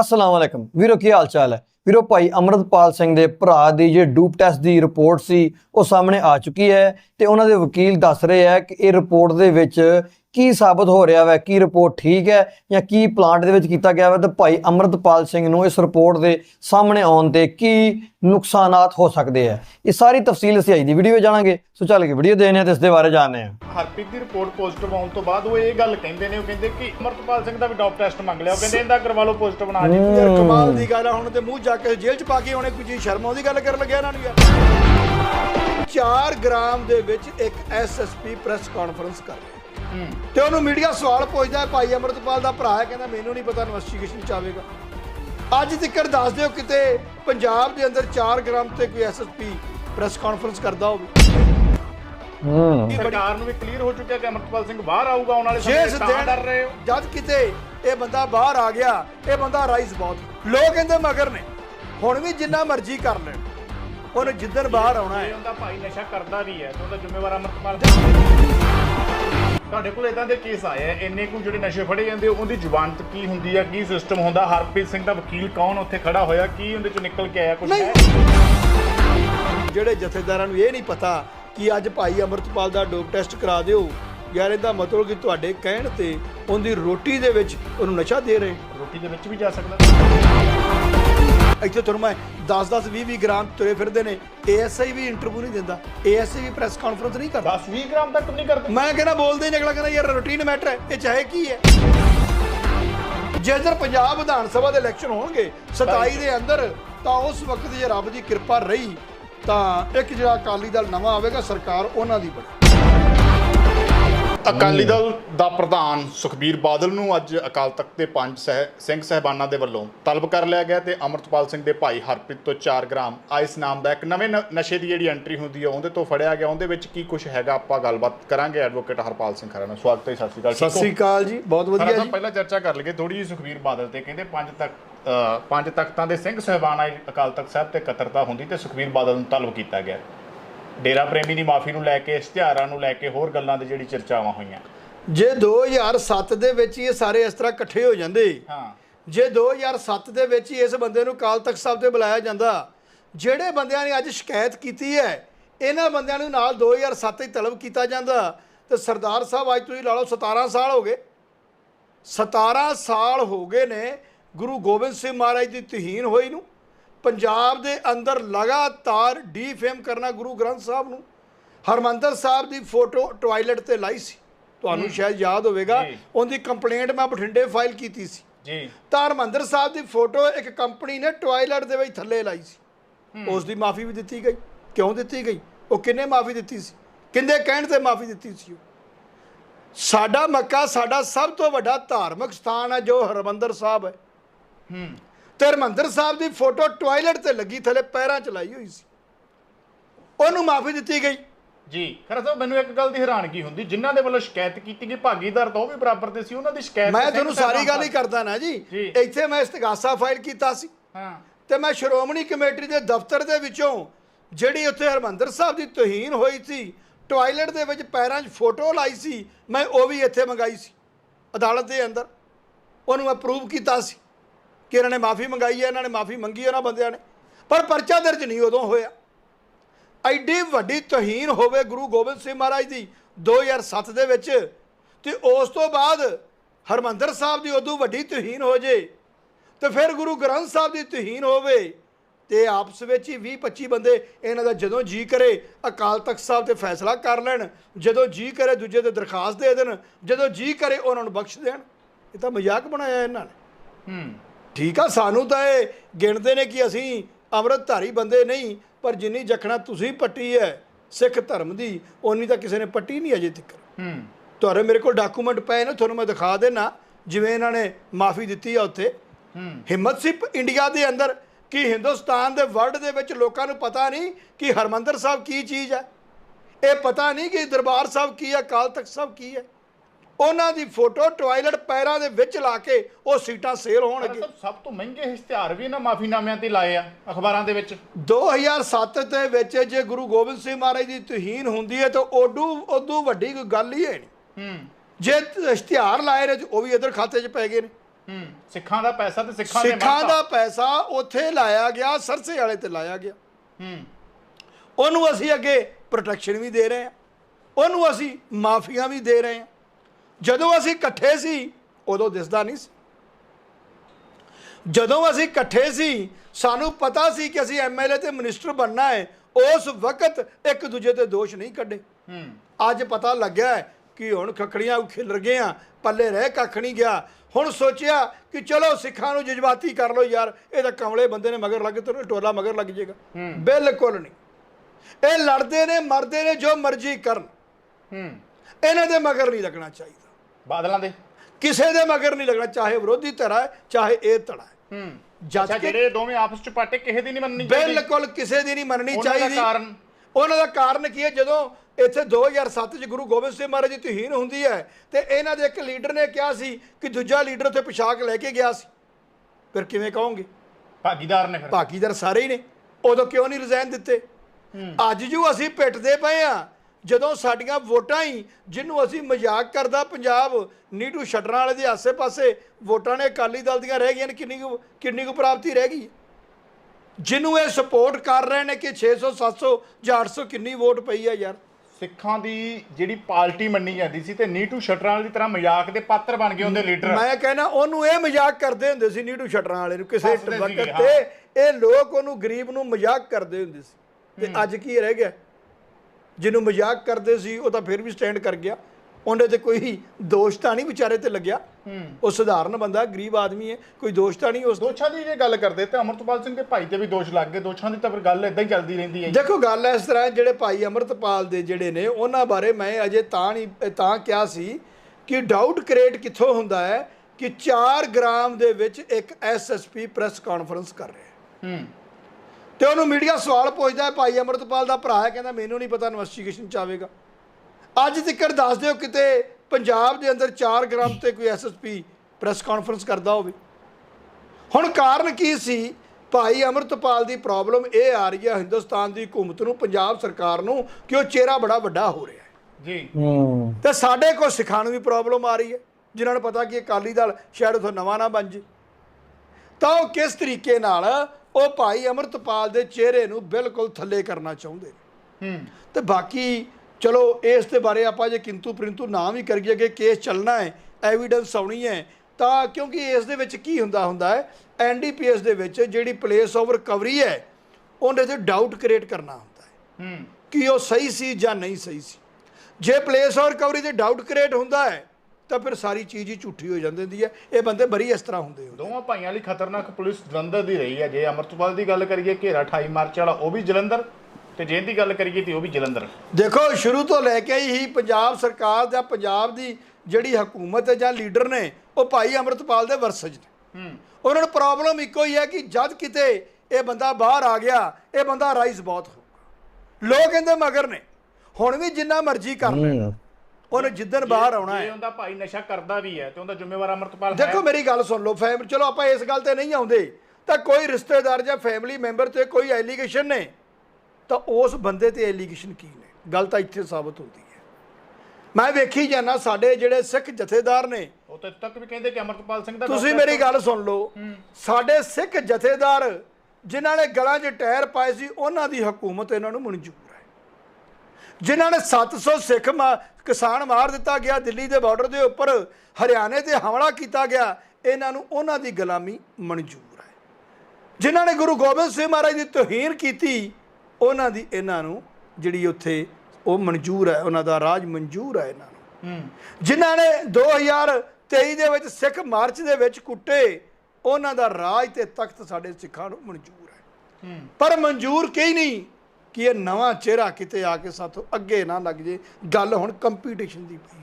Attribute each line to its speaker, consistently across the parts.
Speaker 1: ਅਸਲਾਮ ਅਲੈਕਮ। ਵੀਰੋ, ਕੀ ਹਾਲ ਚਾਲ ਹੈ? ਵੀਰੋ, ਭਾਈ ਅਮਰਤਪਾਲ ਸਿੰਘ ਦੇ ਭਰਾ ਦੀ ਜੇ ਡੂਪ ਟੈਸਟ ਦੀ ਰਿਪੋਰਟ ਸੀ, ਉਹ ਸਾਹਮਣੇ ਆ ਚੁੱਕੀ ਹੈ ਤੇ ਉਹਨਾਂ ਦੇ ਵਕੀਲ ਦੱਸ ਰਹੇ ਹੈ ਕਿ ਇਹ ਰਿਪੋਰਟ ਦੇ ਵਿੱਚ ਕੀ ਸਾਬਤ ਹੋ ਰਿਹਾ ਹੈ ਕੀ ਰਿਪੋਰਟ ਠੀਕ ਹੈ ਜਾਂ ਕੀ ਪਲਾਂਟ ਦੇ ਵਿੱਚ ਕੀਤਾ ਗਿਆ ਹੈ ਤੇ ਭਾਈ ਅਮਰਤਪਾਲ ਸਿੰਘ ਨੂੰ ਇਸ ਰਿਪੋਰਟ ਦੇ ਸਾਹਮਣੇ ਆਉਣ ਤੇ ਕੀ ਨੁਕਸਾਨਾਤ ਹੋ ਸਕਦੇ ਹੈ ਇਹ ਸਾਰੀ ਤਫਸੀਲ ਅਸੀਂ ਅੱਜ ਦੀ ਵੀਡੀਓ ਵਿੱਚ ਜਾਣਾਂਗੇ। ਸੋ ਚੱਲ ਕੇ ਵੀਡੀਓ ਦੇਖਦੇ ਹਾਂ ਤੇ ਇਸ ਦੇ ਬਾਰੇ ਜਾਣਦੇ ਹਾਂ।
Speaker 2: ਹਰਪ੍ਰੀਤ ਦੀ ਰਿਪੋਰਟ ਪੋਜ਼ਿਟਿਵ ਆਉਣ ਤੋਂ ਬਾਅਦ ਉਹ ਇਹ ਗੱਲ ਕਹਿੰਦੇ ਨੇ ਉਹ ਕਹਿੰਦੇ ਕਿ ਅਮਰਤਪਾਲ ਸਿੰਘ ਦਾ ਵੀ ਡੌਪ ਟੈਸਟ ਮੰਗ ਲਿਆ ਉਹ ਕਹਿੰਦੇ ਇਹਦਾ ਕਰਵਾ ਲਓ ਪੋਜ਼ਿਟਿਵ ਬਣਾ ਜੀ
Speaker 3: ਯਾਰ ਕਮਾਲ ਦੀ ਗੱਲ ਆ ਹੁਣ ਤੇ ਮੂੰਹ ਜਾ ਕੇ ਜੇਲ੍ਹ ਚ ਪਾ ਕੇ ਆਉਣੇ ਕੋਈ ਚੀਜ਼ ਸ਼ਰਮ ਆਉਂਦੀ ਗੱਲ ਕਰਨ ਲੱਗਿਆ ਇਹਨਾਂ ਨੂੰ ਯਾਰ। 4 ਗ੍ਰਾਮ ਦੇ ਵਿੱਚ ਇੱਕ ਐਸਐਸਪੀ ਪ੍ਰੈਸ ਕਾਨਫਰੰਸ ਕਰ ਰਿਹਾ। ਤੇ ਉਹਨੂੰ ਮੀਡੀਆ ਸਵਾਲ ਪੁੱਛਦਾ ਹੈ ਭਾਈ ਅਮਰਤਪਾਲ ਦਾ ਭਰਾ ਹੈ ਕਹਿੰਦਾ ਮੈਨੂੰ ਨਹੀਂ ਪਤਾ ਇਨਵੈਸਟੀਗੇਸ਼ਨ ਚ ਆਵੇਗਾ। ਅੱਜ ਤੱਕ ਦੱਸ ਦਿਓ ਕਿਤੇ ਪੰਜਾਬ ਦੇ ਅੰਦਰ 4 ਗ੍ਰਾਮ ਤੇ ਕੋਈ ਐਸਐਸਪੀ ਪ੍ਰੈਸ ਕਾਨਫਰੰਸ ਕਰਦਾ ਹੋਵੇ।
Speaker 1: ਹੂੰ।
Speaker 2: ਸਰਕਾਰ ਨੂੰ ਵੀ ਕਲੀਅਰ ਹੋ ਚੁੱਕਿਆ ਕਿ ਅਮਰਤਪਾਲ ਸਿੰਘ ਬਾਹਰ ਆਊਗਾ ਆਉਣ ਵਾਲੇ ਸਮੇਂ ਤਾਂ ਡਰ ਰਹੇ ਹੋ।
Speaker 3: ਜਦ ਕਿਤੇ ਇਹ ਬੰਦਾ ਬਾਹਰ ਆ ਗਿਆ ਇਹ ਬੰਦਾ ਰਾਈਸ ਬਹੁਤ। ਲੋਕ ਕਹਿੰਦੇ ਮਗਰ ਨੇ। ਹੁਣ ਵੀ ਜਿੰਨਾ ਮਰਜ਼ੀ ਕਰ ਲੈਣ। ਉਹਨੇ ਜਿੱਦਣ ਬਾਹਰ ਆਉਣਾ
Speaker 2: ਇਹ
Speaker 3: ਹੈ
Speaker 2: ਹੁੰਦਾ ਭਾਈ ਨਸ਼ਾ ਕਰਦਾ ਵੀ ਹੈ ਤੇ ਉਹਦਾ ਜ਼ਿੰਮੇਵਾਰ ਅਮਰਤਪਾਲ ਸਿੰਘ ਤੁਹਾਡੇ ਕੋਲ ਇਦਾਂ ਦੇ ਕੇਸ ਆਏ ਆ ਇੰਨੇ ਕੁ ਜਿਹੜੇ ਨਸ਼ੇ ਫੜੇ ਜਾਂਦੇ ਉਹਦੀ ਜ਼ੁਬਾਨਤ ਕੀ ਹੁੰਦੀ ਆ ਕੀ ਸਿਸਟਮ ਹੁੰਦਾ? ਹਰਪ੍ਰੀਤ ਸਿੰਘ ਦਾ ਵਕੀਲ ਕੌਣ ਉੱਥੇ ਖੜਾ ਹੋਇਆ? ਕੀ ਉਹਦੇ ਚੋਂ ਨਿਕਲ ਕੇ ਆਇਆ ਕੁਝ। ਹੈ
Speaker 3: ਜਿਹੜੇ ਜਥੇਦਾਰਾਂ ਨੂੰ ਇਹ ਨਹੀਂ ਪਤਾ ਕਿ ਅੱਜ ਭਾਈ ਅਮਰਤਪਾਲ ਦਾ ਡੋਪ ਟੈਸਟ ਕਰਾ ਦਿਓ ਯਾਰ ਇਹਦਾ ਮਤਲਬ ਕਿ ਤੁਹਾਡੇ ਕਹਿਣ ਤੇ ਉਹਦੀ ਰੋਟੀ ਦੇ ਵਿੱਚ ਉਹਨੂੰ ਨਸ਼ਾ ਦੇ ਰਹੇ।
Speaker 2: ਰੋਟੀ ਦੇ ਵਿੱਚ ਵੀ ਜਾ ਸਕਦਾ।
Speaker 3: ਇੱਥੇ ਤੁਹਾਨੂੰ ਮੈਂ 10 10 20 20 ਗ੍ਰਾਮ ਤੁਰੇ ਫਿਰਦੇ ਨੇ। ਏਐਸਆਈ ਵੀ ਇੰਟਰਵਿਊ ਨਹੀਂ ਦਿੰਦਾ। ਏਐਸਆਈ ਵੀ ਪ੍ਰੈਸ ਕਾਨਫਰੰਸ ਨਹੀਂ ਕਰਦਾ।
Speaker 2: 10 20 ਗ੍ਰਾਮ ਤੱਕ ਨਹੀਂ ਕਰਦੇ।
Speaker 3: ਮੈਂ ਕਹਿੰਦਾ ਬੋਲਦੇ ਨਹੀਂ ਅਗਲਾ ਕਹਿੰਦਾ ਯਾਰ ਰੂਟੀਨ ਮੈਟਰ ਹੈ। ਇਹ ਚਾਹੇ ਕੀ ਹੈ। ਜੇਕਰ ਪੰਜਾਬ ਵਿਧਾਨ ਸਭਾ ਦੇ ਇਲੈਕਸ਼ਨ ਹੋਣਗੇ 27 ਦੇ ਅੰਦਰ ਤਾਂ ਉਸ ਵਕਤ ਜੇ ਰੱਬ ਦੀ ਕਿਰਪਾ ਰਹੀ ਤਾਂ ਇੱਕ ਜਿਹੜਾ ਅਕਾਲੀ ਦਲ ਨਵਾਂ ਆਵੇਗਾ ਸਰਕਾਰ ਉਹਨਾਂ ਦੀ ਬਣੇ
Speaker 2: ਅਕਾਲੀ ਦਲ ਦਾ ਪ੍ਰਧਾਨ ਸੁਖਬੀਰ ਬਾਦਲ ਨੂੰ ਅੱਜ ਅਕਾਲ ਤਖਤ ਦੇ ਪੰਜ ਸਿੰਘ ਸਹਿਬਾਨਾਂ ਦੇ ਵੱਲੋਂ ਤਲਬ ਕਰ ਲਿਆ ਗਿਆ ਤੇ ਅਮਰਤਪਾਲ ਸਿੰਘ ਦੇ ਭਾਈ ਹਰਪ੍ਰੀਤ ਤੋਂ 4 ਗ੍ਰਾਮ ਆਈਸ ਨਾਮ ਦਾ ਇੱਕ ਨਵੇਂ ਨਸ਼ੇ ਦੀ ਜਿਹੜੀ ਐਂਟਰੀ ਹੁੰਦੀ ਹੈ ਉਹਦੇ ਤੋਂ ਫੜਿਆ ਗਿਆ। ਉਹਦੇ ਵਿੱਚ ਕੀ ਕੁਝ ਹੈਗਾ ਆਪਾਂ ਗੱਲਬਾਤ ਕਰਾਂਗੇ ਐਡਵੋਕੇਟ ਹਰਪਾਲ ਸਿੰਘ ਖਰਾ ਨਾਲ। ਸਵਾਗਤ ਹੈ ਸਤਿ ਸ਼੍ਰੀ ਅਕਾਲ।
Speaker 3: ਸਤਿ ਸ੍ਰੀ ਅਕਾਲ ਜੀ ਬਹੁਤ ਵਧੀਆ ਜੀ।
Speaker 2: ਪਹਿਲਾਂ ਚਰਚਾ ਕਰ ਲਈਏ ਥੋੜੀ ਜਿਹੀ ਸੁਖਬੀਰ ਬਾਦਲ ਤੇ ਕਹਿੰਦੇ ਪੰਜ ਤੱਕ ਪੰਜ ਤਖਤਾਂ ਦੇ ਸਿੰਘ ਸਹਿਬਾਨ ਅਕਾਲ ਤਖਤ ਸਾਹਿਬ ਤੇ ਇਕੱਤਰਤਾ ਹੁੰਦੀ ਤੇ ਸੁਖਬੀਰ ਬਾਦਲ ਨੂੰ ਤਲਬ ਕੀਤਾ ਗਿਆ। ਡੇਰਾ ਪ੍ਰੇਮੀ ਦੀ ਮਾਫੀ ਨੂੰ ਲੈ ਕੇ ਇਸ਼ਤਿਹਾਰਾਂ ਨੂੰ ਲੈ ਕੇ ਹੋਰ ਗੱਲਾਂ ਦੀ ਜਿਹੜੀ ਚਰਚਾਵਾਂ ਹੋਈਆਂ।
Speaker 3: ਜੇ 2007 ਦੇ ਵਿੱਚ ਹੀ ਇਹ ਸਾਰੇ ਇਸ ਤਰ੍ਹਾਂ ਇਕੱਠੇ ਹੋ ਜਾਂਦੇ
Speaker 2: ਹਾਂ।
Speaker 3: ਜੇ 2007 ਦੇ ਵਿੱਚ ਹੀ ਇਸ ਬੰਦੇ ਨੂੰ ਕਾਲ ਤਖਤ ਸਾਹਿਬ ਤੇ ਬੁਲਾਇਆ ਜਾਂਦਾ ਜਿਹੜੇ ਬੰਦਿਆਂ ਨੇ ਅੱਜ ਸ਼ਿਕਾਇਤ ਕੀਤੀ ਹੈ ਇਹਨਾਂ ਬੰਦਿਆਂ ਨੂੰ ਨਾਲ 2007 ਹੀ ਤਲਬ ਕੀਤਾ ਜਾਂਦਾ ਤੇ ਸਰਦਾਰ ਸਾਹਿਬ ਅੱਜ ਤੁਸੀਂ ਲਾ ਲਓ 17 ਸਾਲ ਹੋ ਗਏ। 17 ਸਾਲ ਹੋ ਗਏ ਨੇ ਗੁਰੂ ਗੋਬਿੰਦ ਸਿੰਘ ਮਹਾਰਾਜ ਦੀ ਤਹੀਨ ਹੋਈ ਨੂੰ। ਪੰਜਾਬ ਦੇ ਅੰਦਰ ਲਗਾਤਾਰ ਡੀਫੇਮ ਕਰਨਾ ਗੁਰੂ ਗ੍ਰੰਥ ਸਾਹਿਬ ਨੂੰ। ਹਰਮੰਦਰ ਸਾਹਿਬ ਦੀ ਫੋਟੋ ਟਾਇਲਟ ਤੇ ਲਾਈ ਸੀ। ਤੁਹਾਨੂੰ ਸ਼ਾਇਦ ਯਾਦ ਹੋਵੇਗਾ। ਉਹਦੀ ਕੰਪਲੇਂਟ ਮੈਂ ਬਠਿੰਡੇ ਫਾਈਲ ਕੀਤੀ ਸੀ।
Speaker 2: ਜੀ।
Speaker 3: ਤਾਂ ਹਰਮੰਦਰ ਸਾਹਿਬ ਦੀ ਫੋਟੋ ਇੱਕ ਕੰਪਨੀ ਨੇ ਟਾਇਲਟ ਦੇ ਵਿੱਚ ਥੱਲੇ ਲਾਈ ਸੀ। ਉਸ ਦੀ ਮਾਫੀ ਵੀ ਦਿੱਤੀ ਗਈ। ਕਿਉਂ ਦਿੱਤੀ ਗਈ? ਉਹ ਕਿੰਨੇ ਮਾਫੀ ਦਿੱਤੀ ਸੀ? ਕਿੰਦੇ ਕਹਿਣ ਤੇ ਮਾਫੀ ਦਿੱਤੀ ਸੀ ਸਾਡਾ ਮੱਕਾ ਸਾਡਾ ਸਭ ਤੋਂ ਵੱਡਾ ਧਾਰਮਿਕ ਸਥਾਨ ਹੈ ਜੋ ਹਰਮੰਦਰ ਸਾਹਿਬ ਹੈ।
Speaker 2: ਹੂੰ।
Speaker 3: ਤੇ ਹਰਮੰਦਰ ਸਾਹਿਬ ਦੀ ਫੋਟੋ ਟਾਇਲਟ ਤੇ ਲੱਗੀ ਥੱਲੇ ਪੈਰਾਂ ਚ ਲਾਈ ਹੋਈ ਸੀ। ਉਹਨੂੰ ਮਾਫੀ ਦਿੱਤੀ ਗਈ।
Speaker 2: ਜੀ ਖਰਾ ਸਾਹਿਬ ਮੈਨੂੰ ਇੱਕ ਗੱਲ ਦੀ ਹੈਰਾਨਗੀ ਹੁੰਦੀ। ਜਿਨ੍ਹਾਂ ਦੇ ਵੱਲੋਂ ਸ਼ਿਕਾਇਤ ਕੀਤੀ ਗਈ ਭਾਗੀਦਾਰ ਤਾਂ ਉਹ ਵੀ ਬਰਾਬਰ ਤੇ ਸੀ ਉਹਨਾਂ ਦੀ ਸ਼ਿਕਾਇਤ
Speaker 3: ਮੈਂ ਤੁਹਾਨੂੰ ਸਾਰੀ ਗੱਲ ਹੀ ਕਰਦਾ ਨਾ ਜੀ।
Speaker 2: ਜੀ।
Speaker 3: ਇੱਥੇ ਮੈਂ ਇਸਤਗਾਸਾ ਫਾਈਲ ਕੀਤਾ ਸੀ।
Speaker 2: ਹਾਂ।
Speaker 3: ਤੇ ਮੈਂ ਸ਼੍ਰੋਮਣੀ ਕਮੇਟੀ ਦੇ ਦਫ਼ਤਰ ਦੇ ਵਿੱਚੋਂ ਜਿਹੜੀ ਉੱਥੇ ਹਰਮੰਦਰ ਸਾਹਿਬ ਦੀ ਤੋਹੀਨ ਹੋਈ ਸੀ ਟਾਇਲਟ ਦੇ ਵਿੱਚ ਪੈਰਾਂ 'ਚ ਫੋਟੋ ਲਾਈ ਸੀ ਮੈਂ ਉਹ ਵੀ ਇੱਥੇ ਮੰਗਾਈ ਸੀ ਅਦਾਲਤ ਦੇ ਅੰਦਰ। ਉਹਨੂੰ ਅਪਰੂਵ ਕੀਤਾ ਸੀ। ਕਿ ਇਹਨਾਂ ਨੇ ਮਾਫੀ ਮੰਗਾਈ ਹੈ, ਇਹਨਾਂ ਨੇ ਮਾਫੀ ਮੰਗੀ ਉਹਨਾਂ ਬੰਦਿਆਂ ਨੇ। ਪਰ ਪਰਚਾ ਦਰਜ ਨਹੀਂ ਉਦੋਂ ਹੋਇਆ। ਐਡੀ ਵੱਡੀ ਤੋਹੀਨ ਹੋਵੇ ਗੁਰੂ ਗੋਬਿੰਦ ਸਿੰਘ ਮਹਾਰਾਜ ਦੀ 2007 ਦੇ ਵਿੱਚ, ਤੇ ਉਸ ਤੋਂ ਬਾਅਦ ਹਰਮੰਦਰ ਸਾਹਿਬ ਦੀ ਉਦੋਂ ਵੱਡੀ ਤੋਹੀਨ ਹੋ ਜੇ, ਤੇ ਫਿਰ ਗੁਰੂ ਗ੍ਰੰਥ ਸਾਹਿਬ ਦੀ ਤੋਹੀਨ ਹੋਵੇ, ਤੇ ਆਪਸ ਵਿੱਚ ਹੀ 20 25 ਬੰਦੇ ਇਹਨਾਂ ਦਾ ਜਦੋਂ ਜੀ ਕਰੇ, ਅਕਾਲ ਤਖਤ ਸਾਹਿਬ ਤੇ ਫੈਸਲਾ ਕਰ ਲੈਣ, ਜਦੋਂ ਜੀ ਕਰੇ ਦੂਜੇ ਤੇ ਦਰਖਾਸਤ ਦੇ ਦੇਣ, ਜਦੋਂ ਜੀ ਕਰੇ ਉਹਨਾਂ ਨੂੰ ਬਖਸ਼ ਦੇਣ। ਇਹ ਤਾਂ ਮਜ਼ਾਕ ਬਣਾਇਆ ਇਹਨਾਂ ਨੇ।
Speaker 2: ਹੂੰ।
Speaker 3: ਠੀਕ ਆ ਸਾਨੂੰ ਤਾਂ ਇਹ ਗਿਣਦੇ ਨੇ ਕਿ ਅਸੀਂ ਅੰਮ੍ਰਿਤਧਾਰੀ ਬੰਦੇ ਨਹੀਂ ਪਰ ਜਿੰਨੀ ਜਖਣਾ ਤੁਸੀਂ ਪੱਟੀ ਹੈ ਸਿੱਖ ਧਰਮ ਦੀ ਓਨੀ ਤਾਂ ਕਿਸੇ ਨੇ ਪੱਟੀ ਨਹੀਂ ਅਜੇ ਤੱਕ।
Speaker 2: ਹੂੰ।
Speaker 3: ਤੁਹਾਡੇ ਮੇਰੇ ਕੋਲ ਡਾਕੂਮੈਂਟ ਪਏ ਨੇ ਤੁਹਾਨੂੰ ਮੈਂ ਦਿਖਾ ਦੇਣਾ ਜਿਵੇਂ ਇਹਨਾਂ ਨੇ ਮਾਫੀ ਦਿੱਤੀ ਆ ਉੱਥੇ।
Speaker 2: ਹੂੰ।
Speaker 3: ਹਿੰਮਤ ਸੀ ਪ- ਇੰਡੀਆ ਦੇ ਅੰਦਰ ਕਿ ਹਿੰਦੁਸਤਾਨ ਦੇ ਵਰਲਡ ਦੇ ਵਿੱਚ ਲੋਕਾਂ ਨੂੰ ਪਤਾ ਨਹੀਂ ਕਿ ਹਰਮੰਦਰ ਸਾਹਿਬ ਕੀ ਚੀਜ਼ ਹੈ। ਇਹ ਪਤਾ ਨਹੀਂ ਕਿ ਦਰਬਾਰ ਸਾਹਿਬ ਕੀ ਹੈ ਕਾਲ ਤਖਤ ਸਾਹਿਬ ਕੀ ਹੈ। ਉਹਨਾਂ ਦੀ ਫੋਟੋ ਟਾਇਲਟ ਪੈਰਾਂ ਦੇ ਵਿੱਚ ਲਾ ਕੇ ਉਹ ਸੀਟਾਂ ਸੇਲ ਹੋਣਗੇ
Speaker 2: ਸਭ ਤੋਂ ਮਹਿੰਗੇ ਇਸ਼ਤਿਹਾਰ ਵੀ ਇਹਨਾਂ ਮਾਫੀਨਾਮਿਆਂ ਤੇ ਲਾਏ ਆ ਅਖਬਾਰਾਂ ਦੇ ਵਿੱਚ।
Speaker 3: 2007 ਦੇ ਵਿੱਚ ਜੇ ਗੁਰੂ ਗੋਬਿੰਦ ਸਿੰਘ ਮਹਾਰਾਜ ਦੀ ਤੋਹੀਨ ਹੁੰਦੀ ਹੈ ਤਾਂ ਉਦੋਂ ਉਦੋਂ ਵੱਡੀ ਕੋਈ ਗੱਲ ਹੀ ਹੈ ਨਹੀਂ।
Speaker 2: ਹੂੰ।
Speaker 3: ਜੇ ਇਸ਼ਤਿਹਾਰ ਲਾਏ ਨੇ ਉਹ ਵੀ ਇਧਰ ਖਾਤੇ 'ਚ ਪੈ ਗਏ ਨੇ।
Speaker 2: ਹੂੰ। ਸਿੱਖਾਂ ਦਾ ਪੈਸਾ ਤੇ ਸਿੱਖਾਂ ਦੇ
Speaker 3: ਸਿੱਖਾਂ ਦਾ ਪੈਸਾ ਉੱਥੇ ਲਾਇਆ ਗਿਆ ਸਰਸੇ ਵਾਲੇ ਤੇ ਲਾਇਆ ਗਿਆ।
Speaker 2: ਹੂੰ।
Speaker 3: ਉਹਨੂੰ ਅਸੀਂ ਅੱਗੇ ਪ੍ਰੋਟੈਕਸ਼ਨ ਵੀ ਦੇ ਰਹੇ ਹਾਂ। ਉਹਨੂੰ ਅਸੀਂ ਮਾਫੀਆਂ ਵੀ ਦੇ ਰਹੇ ਹਾਂ। ਜਦੋਂ ਅਸੀਂ ਇਕੱਠੇ ਸੀ ਉਦੋਂ ਦਿਸਦਾ ਨਹੀਂ ਸੀ। ਜਦੋਂ ਅਸੀਂ ਇਕੱਠੇ ਸੀ ਸਾਨੂੰ ਪਤਾ ਸੀ ਕਿ ਅਸੀਂ ਐਮਐਲਏ ਤੇ ਮਿਨਿਸਟਰ ਬਣਨਾ ਹੈ ਉਸ ਵਕਤ ਇੱਕ ਦੂਜੇ ਤੇ ਦੋਸ਼ ਨਹੀਂ ਕੱਢੇ। ਅੱਜ ਪਤਾ ਲੱਗਿਆ ਕਿ ਹੁਣ ਖਖੜੀਆਂ ਖਿਲਰ ਗਏ ਆ ਪੱਲੇ ਰਹਿ ਕੱਖ ਨਹੀਂ ਗਿਆ। ਹੁਣ ਸੋਚਿਆ ਕਿ ਚਲੋ ਸਿੱਖਾਂ ਨੂੰ ਜਜ਼ਬਾਤੀ ਕਰ ਲਓ ਯਾਰ ਇਹ ਤਾਂ ਕਮਲੇ ਬੰਦੇ ਨੇ ਮਗਰ ਲੱਗ ਤੇ ਟੋਲਾ ਮਗਰ ਲੱਗ ਜਾਏਗਾ। ਬਿਲਕੁਲ ਨਹੀਂ। ਇਹ ਲੜਦੇ ਨੇ ਮਰਦੇ ਨੇ ਜੋ ਮਰਜ਼ੀ ਕਰਨ। ਇਹਨਾਂ ਦੇ ਮਗਰ ਨਹੀਂ ਲੱਗਣਾ ਚਾਹੀਦਾ।
Speaker 2: ਬਾਦਲਾਂ ਦੇ?
Speaker 3: ਕਿਸੇ ਦੇ ਮਗਰ ਨਹੀਂ ਲੱਗਣਾ ਚਾਹੇ ਵਿਰੋਧੀ ਧੜਾ ਹੈ ਚਾਹੇ ਇਹ ਧੜਾ ਹੈ।
Speaker 2: ਹੂੰ। ਅੱਛਾ
Speaker 3: ਕੇ
Speaker 2: ਜਿਹੜੇ ਦੋਵੇਂ ਆਪਸ ਚ ਪਾਟੇ ਕਿਸੇ ਦੀ ਨਹੀਂ ਮੰਨਣੀ ਚਾਹੀਦੀ।
Speaker 3: ਬਿਲਕੁਲ ਕਿਸੇ ਦੀ ਨਹੀਂ ਮੰਨਣੀ
Speaker 2: ਉਹਨਾਂ ਦਾ
Speaker 3: ਚਾਹੀਦੀ।
Speaker 2: ਕਾਰਨ?
Speaker 3: ਉਹਨਾਂ ਦਾ ਕਾਰਨ ਕੀ ਹੈ? ਜਦੋਂ ਇੱਥੇ 2007 ਚ ਗੁਰੂ ਗੋਬਿੰਦ ਸਿੰਘ ਮਹਾਰਾਜ ਦੀ ਤੁਹੀਨ ਹੁੰਦੀ ਹੈ ਤੇ ਇਹਨਾਂ ਦੇ ਇੱਕ ਲੀਡਰ ਨੇ ਕਿਹਾ ਸੀ ਕਿ ਦੂਜਾ ਲੀਡਰ ਉੱਥੇ ਪਿਸ਼ਾਕ ਲੈ ਕੇ ਗਿਆ ਸੀ। ਫਿਰ ਕਿਵੇਂ ਕਹੋਗੇ?
Speaker 2: ਭਾਗੀਦਾਰ ਨੇ ਫਿਰ।
Speaker 3: ਭਾਗੀਦਾਰ ਸਾਰੇ ਹੀ ਨੇ। ਉਦੋਂ ਕਿਉਂ ਨਹੀਂ ਰਿਜ਼ਾਈਨ ਦਿੱਤੇ? ਅੱਜ ਜੋ ਅਸੀਂ ਪਿੱਟਦੇ ਪਏ ਆ ਜਦੋਂ ਸਾਡੀਆਂ ਵੋਟਾਂ ਹੀ ਜਿਹਨੂੰ ਅਸੀਂ ਮਜ਼ਾਕ ਕਰਦਾ ਪੰਜਾਬ ਨੀਟੂ ਛੱਡਣ ਵਾਲੇ ਦੇ ਆਸੇ-ਪਾਸੇ ਵੋਟਾਂ ਨੇ ਅਕਾਲੀ ਦਲ ਦੀਆਂ ਰਹਿ ਗਈਆਂ ਨੇ ਕਿੰਨੀ ਕੁ ਕਿੰਨੀ ਕੁ ਪ੍ਰਾਪਤੀ ਰਹਿ ਗਈ? ਜਿਹਨੂੰ ਇਹ ਸਪੋਰਟ ਕਰ ਰਹੇ ਨੇ ਕਿ 600 700 ਜਾਂ 800 ਕਿੰਨੀ ਵੋਟ ਪਈ ਆ ਯਾਰ?
Speaker 2: ਸਿੱਖਾਂ ਦੀ ਜਿਹੜੀ ਪਾਰਟੀ ਮੰਨੀ ਜਾਂਦੀ ਸੀ ਤੇ ਨੀਟੂ ਵਾਲੀ ਤਰ੍ਹਾਂ ਮਜ਼ਾਕ ਦੇ ਪਾਤਰ ਬਣ ਗਏ ਉਹਦੇ ਲੀਡਰ।
Speaker 3: ਮੈਂ ਕਹਿੰਦਾ ਉਹਨੂੰ ਇਹ ਮਜ਼ਾਕ ਕਰਦੇ ਹੁੰਦੇ ਸੀ ਨੀਟੂ ਛੱਡਣ ਵਾਲੇ ਨੂੰ ਕਿਸੇ ਵਕਤ ਤੇ ਇਹ ਲੋਕ ਉਹਨੂੰ ਗਰੀਬ ਨੂੰ ਮਜ਼ਾਕ ਕਰਦੇ ਹੁੰਦੇ ਸੀ। ਤੇ ਅੱਜ ਕੀ ਰਹਿ ਗਿਆ? ਜਿਹਨੂੰ ਮਜ਼ਾਕ ਕਰਦੇ ਸੀ ਉਹ ਤਾਂ ਫਿਰ ਵੀ ਸਟੈਂਡ ਕਰ ਗਿਆ। ਉਹਨੇ ਤੇ ਕੋਈ ਦੋਸ਼ ਤਾਂ ਨਹੀਂ ਵਿਚਾਰੇ ਤੇ ਲੱਗਿਆ। ਉਹ ਸਧਾਰਨ ਬੰਦਾ ਗਰੀਬ ਆਦਮੀ ਹੈ ਕੋਈ ਦੋਸ਼ ਤਾਂ ਨਹੀਂ ਉਸ
Speaker 2: ਦੋਸ਼ਾਂ ਦੀ ਜੇ ਗੱਲ ਕਰਦੇ ਤੇ ਅਮਰਤਪਾਲ ਸਿੰਘ ਦੇ ਭਾਈ ਤੇ ਵੀ ਦੋਸ਼ ਲੱਗ ਗਏ। ਦੋਸ਼ਾਂ ਦੀ ਤਾਂ ਫਿਰ ਗੱਲ ਇਦਾਂ ਹੀ ਚੱਲਦੀ ਰਹਿੰਦੀ ਹੈ
Speaker 3: ਦੇਖੋ ਗੱਲ ਇਸ ਤਰ੍ਹਾਂ ਜਿਹੜੇ ਭਾਈ ਅਮਰਤਪਾਲ ਦੇ ਜਿਹੜੇ ਨੇ ਉਹਨਾਂ ਬਾਰੇ ਮੈਂ ਅਜੇ ਤਾਂ ਨਹੀਂ ਤਾਂ ਕਿਹਾ ਸੀ ਕਿ ਡਾਊਟ ਕ੍ਰੀਏਟ ਕਿੱਥੋਂ ਹੁੰਦਾ ਹੈ ਕਿ 4 ਗ੍ਰਾਮ ਦੇ ਵਿੱਚ ਇੱਕ ਐਸਐਸਪੀ ਪ੍ਰੈਸ ਕਾਨਫਰੰਸ ਕਰ ਰਿਹਾ ਹੈ।
Speaker 2: ਹੂੰ।
Speaker 3: ਤੇ ਉਹਨੂੰ ਮੀਡੀਆ ਸਵਾਲ ਪੁੱਛਦਾ ਹੈ ਭਾਈ ਅਮਰਤਪਾਲ ਦਾ ਭਰਾ ਹੈ ਕਹਿੰਦਾ ਮੈਨੂੰ ਨਹੀਂ ਪਤਾ ਇਨਵੈਸਟੀਗੇਸ਼ਨ ਚ ਆਵੇਗਾ। ਅੱਜ ਤੱਕ ਦੱਸ ਦਿਓ ਕਿਤੇ ਪੰਜਾਬ ਦੇ ਅੰਦਰ 4 ਗ੍ਰਾਮ ਤੇ ਕੋਈ ਐਸਐਸਪੀ ਪ੍ਰੈਸ ਕਾਨਫਰੰਸ ਕਰਦਾ ਹੋਵੇ। ਹੁਣ ਕਾਰਨ ਕੀ ਸੀ? ਭਾਈ ਅਮਰਤਪਾਲ ਦੀ ਪ੍ਰੋਬਲਮ ਇਹ ਆ ਰਹੀ ਹੈ ਹਿੰਦੁਸਤਾਨ ਦੀ ਹਕੂਮਤ ਨੂੰ ਪੰਜਾਬ ਸਰਕਾਰ ਨੂੰ ਕਿ ਉਹ ਚਿਹਰਾ ਬੜਾ ਵੱਡਾ ਹੋ ਰਿਹਾ ਹੈ।
Speaker 2: ਜੀ।
Speaker 3: ਤੇ ਸਾਡੇ ਕੋਲ ਸਿੱਖਾਂ ਨੂੰ ਵੀ ਪ੍ਰੋਬਲਮ ਆ ਰਹੀ ਹੈ ਜਿਨ੍ਹਾਂ ਨੂੰ ਪਤਾ ਕਿ ਅਕਾਲੀ ਦਲ ਸ਼ਾਇਦ ਉਥੋਂ ਨਵਾਂ ਨਾ ਬਣ ਜੇ। ਤਾਂ ਉਹ ਕਿਸ ਤਰੀਕੇ ਨਾਲ ਉਹ ਭਾਈ ਅਮਰਤਪਾਲ ਦੇ ਚਿਹਰੇ ਨੂੰ ਬਿਲਕੁਲ ਥੱਲੇ ਕਰਨਾ ਚਾਹੁੰਦੇ ਨੇ।
Speaker 2: ਹੂੰ।
Speaker 3: ਤੇ ਬਾਕੀ ਚਲੋ ਇਸ ਦੇ ਬਾਰੇ ਆਪਾਂ ਜੇ ਕਿੰਤੂ ਪ੍ਰਿੰਤੂ ਨਾ ਵੀ ਕਰੀਏ ਕਿ ਕੇਸ ਚੱਲਣਾ ਹੈ ਐਵੀਡੈਂਸ ਆਉਣੀ ਹੈ ਤਾਂ ਕਿਉਂਕਿ ਇਸ ਦੇ ਵਿੱਚ ਕੀ ਹੁੰਦਾ ਹੁੰਦਾ ਹੈ ਐਨਡੀਪੀਐਸ ਦੇ ਵਿੱਚ ਜਿਹੜੀ ਪਲੇਸ ਆਫ ਰਿਕਵਰੀ ਹੈ ਉਹਦੇ ਤੇ ਡਾਊਟ ਕ੍ਰੀਏਟ ਕਰਨਾ ਹੁੰਦਾ ਹੈ।
Speaker 2: ਹੂੰ।
Speaker 3: ਕਿ ਉਹ ਸਹੀ ਸੀ ਜਾਂ ਨਹੀਂ ਸਹੀ ਸੀ। ਜੇ ਪਲੇਸ ਔਰ ਰਿਕਵਰੀ ਤੇ ਡਾਊਟ ਕ੍ਰੀਏਟ ਹੁੰਦਾ ਹੈ ਤਾਂ ਫਿਰ ਸਾਰੀ ਚੀਜ਼ ਹੀ ਝੂਠੀ ਹੋ ਜਾਂਦੀ ਹੁੰਦੀ ਹੈ। ਇਹ ਬੰਦੇ ਬੜੀ ਇਸ ਤਰ੍ਹਾਂ ਹੁੰਦੇ ਹੋ
Speaker 2: ਦੋਵਾਂ ਭਾਈਆਂ ਲਈ ਖਤਰਨਾਕ ਪੁਲਿਸ ਜਲੰਧਰ ਦੀ ਰਹੀ ਹੈ। ਜੇ ਅਮਰਤਪਾਲ ਦੀ ਗੱਲ ਕਰੀਏ ਘੇਰਾ 28 ਮਾਰਚ ਵਾਲਾ ਉਹ ਵੀ ਜਲੰਧਰ? ਤੇ ਜੇ ਦੀ ਗੱਲ ਕਰੀਏ ਤੇ ਉਹ ਵੀ ਜਲੰਧਰ।
Speaker 3: ਦੇਖੋ ਸ਼ੁਰੂ ਤੋਂ ਲੈ ਕੇ ਹੀ ਪੰਜਾਬ ਸਰਕਾਰ ਜਾਂ ਪੰਜਾਬ ਦੀ ਜਿਹੜੀ ਹਕੂਮਤ ਹੈ ਜਾਂ ਲੀਡਰ ਨੇ ਉਹ ਭਾਈ ਅਮਰਤਪਾਲ ਦੇ ਵਰਸਜ ਨੇ।
Speaker 2: ਹੂੰ।
Speaker 3: ਉਹਨਾਂ ਨੂੰ ਪ੍ਰੋਬਲਮ ਇੱਕੋ ਹੀ ਹੈ ਕਿ ਜਦ ਕਿਤੇ ਇਹ ਬੰਦਾ ਬਾਹਰ ਆ ਗਿਆ ਇਹ ਬੰਦਾ ਰਾਈਜ਼ ਬਹੁਤ ਹੋਊਗਾ। ਲੋਕ ਇਹਦੇ ਮਗਰ ਨੇ। ਹੁਣ ਵੀ ਜਿੰਨਾ ਮਰਜ਼ੀ ਕਰ ਲੈ। ਉਹਨੇ ਜਿੱਦਣ ਬਾਹਰ ਆਉਣਾ
Speaker 2: ਜੇ
Speaker 3: ਹੈ।
Speaker 2: ਉਹਦਾ ਭਾਈ ਨਸ਼ਾ ਕਰਦਾ ਵੀ ਹੈ ਤੇ ਉਹਦਾ ਜ਼ਿੰਮੇਵਾਰ ਅਮਰਤਪਾਲ ਹੈ।
Speaker 3: ਦੇਖੋ ਮੇਰੀ ਗੱਲ ਸੁਣ ਲਓ ਫੈਮ ਚਲੋ ਆਪਾਂ ਇਸ ਗੱਲ ਤੇ ਨਹੀਂ ਆਉਂਦੇ। ਤਾਂ ਕੋਈ ਰਿਸ਼ਤੇਦਾਰ ਜਾਂ ਫੈਮਿਲੀ ਮੈਂਬਰ ਤੇ ਕੋਈ ਐਲੀਗੇਸ਼ਨ ਨੇ ਤਾਂ ਉਸ ਬੰਦੇ ਤੇ ਐਲੀਗੇਸ਼ਨ ਕੀ ਨੇ? ਗੱਲ ਤਾਂ ਇੱਥੇ ਸਾਬਤ ਹੁੰਦੀ ਹੈ। ਮੈਂ ਵੇਖੀ ਜਾਣਾ ਸਾਡੇ ਜਿਹੜੇ ਸਿੱਖ ਜਥੇਦਾਰ ਨੇ।
Speaker 2: ਉਹ ਤਾਂ ਇੱਥੇ ਤੱਕ ਵੀ ਕਹਿੰਦੇ ਕਿ ਅਮਰਤਪਾਲ ਸਿੰਘ ਦਾ
Speaker 3: ਤੁਸੀਂ ਮੇਰੀ ਗੱਲ ਸੁਣ ਲਓ। ਸਾਡੇ ਸਿੱਖ ਜਥੇਦਾਰ ਜਿਨ੍ਹਾਂ ਨੇ ਗਲਾਂ 'ਚ ਟਾਇਰ ਪਾਏ ਸੀ ਉਹਨਾਂ ਦੀ ਹਕੂਮਤ ਇਹਨਾਂ ਨੂੰ ਮਨਜ਼ੂਰ ਹੈ। ਜਿਨ੍ਹਾਂ ਨੇ 700 ਸਿੱਖ ਮਾ- ਕਿਸਾਨ ਮਾਰ ਦਿੱਤਾ ਗਿਆ ਦਿੱਲੀ ਦੇ ਬਾਰਡਰ ਦੇ ਉੱਪਰ ਹਰਿਆਣੇ ਤੇ ਹਮਲਾ ਕੀਤਾ ਗਿਆ ਇਹਨਾਂ ਨੂੰ ਉਹਨਾਂ ਦੀ ਗੁਲਾਮੀ ਮਨਜ਼ੂਰ ਹੈ। ਜਿਨ੍ਹਾਂ ਨੇ ਗੁਰੂ ਗੋਬਿੰਦ ਸਿੰਘ ਮਹਾਰਾਜ ਦੀ ਤੋਹੀਨ ਕੀਤੀ ਉਹਨਾਂ ਦੀ ਇਹਨਾਂ ਨੂੰ ਜਿਹੜੀ ਉੱਥੇ ਉਹ ਮਨਜ਼ੂਰ ਹੈ ਉਹਨਾਂ ਦਾ ਰਾਜ ਮਨਜ਼ੂਰ ਹੈ ਇਹਨਾਂ ਨੂੰ। ਜਿਨ੍ਹਾਂ ਨੇ 2023 ਦੇ ਵਿੱਚ ਸਿੱਖ ਮਾਰਚ ਦੇ ਵਿੱਚ ਕੁੱਟੇ ਉਹਨਾਂ ਦਾ ਰਾਜ ਤੇ ਤਖਤ ਸਾਡੇ ਸਿੱਖਾਂ ਨੂੰ ਮਨਜ਼ੂਰ ਹੈ।
Speaker 2: ਹੂੰ।
Speaker 3: ਪਰ ਮਨਜ਼ੂਰ ਕਈ ਨਹੀਂ? ਕਿ ਇਹ ਨਵਾਂ ਚਿਹਰਾ ਕਿਤੇ ਆ ਕੇ ਸਾਥੋਂ ਅੱਗੇ ਨਾ ਲੱਗ ਜੇ ਗੱਲ ਹੁਣ ਕੰਪੀਟੀਸ਼ਨ ਦੀ ਪਈ।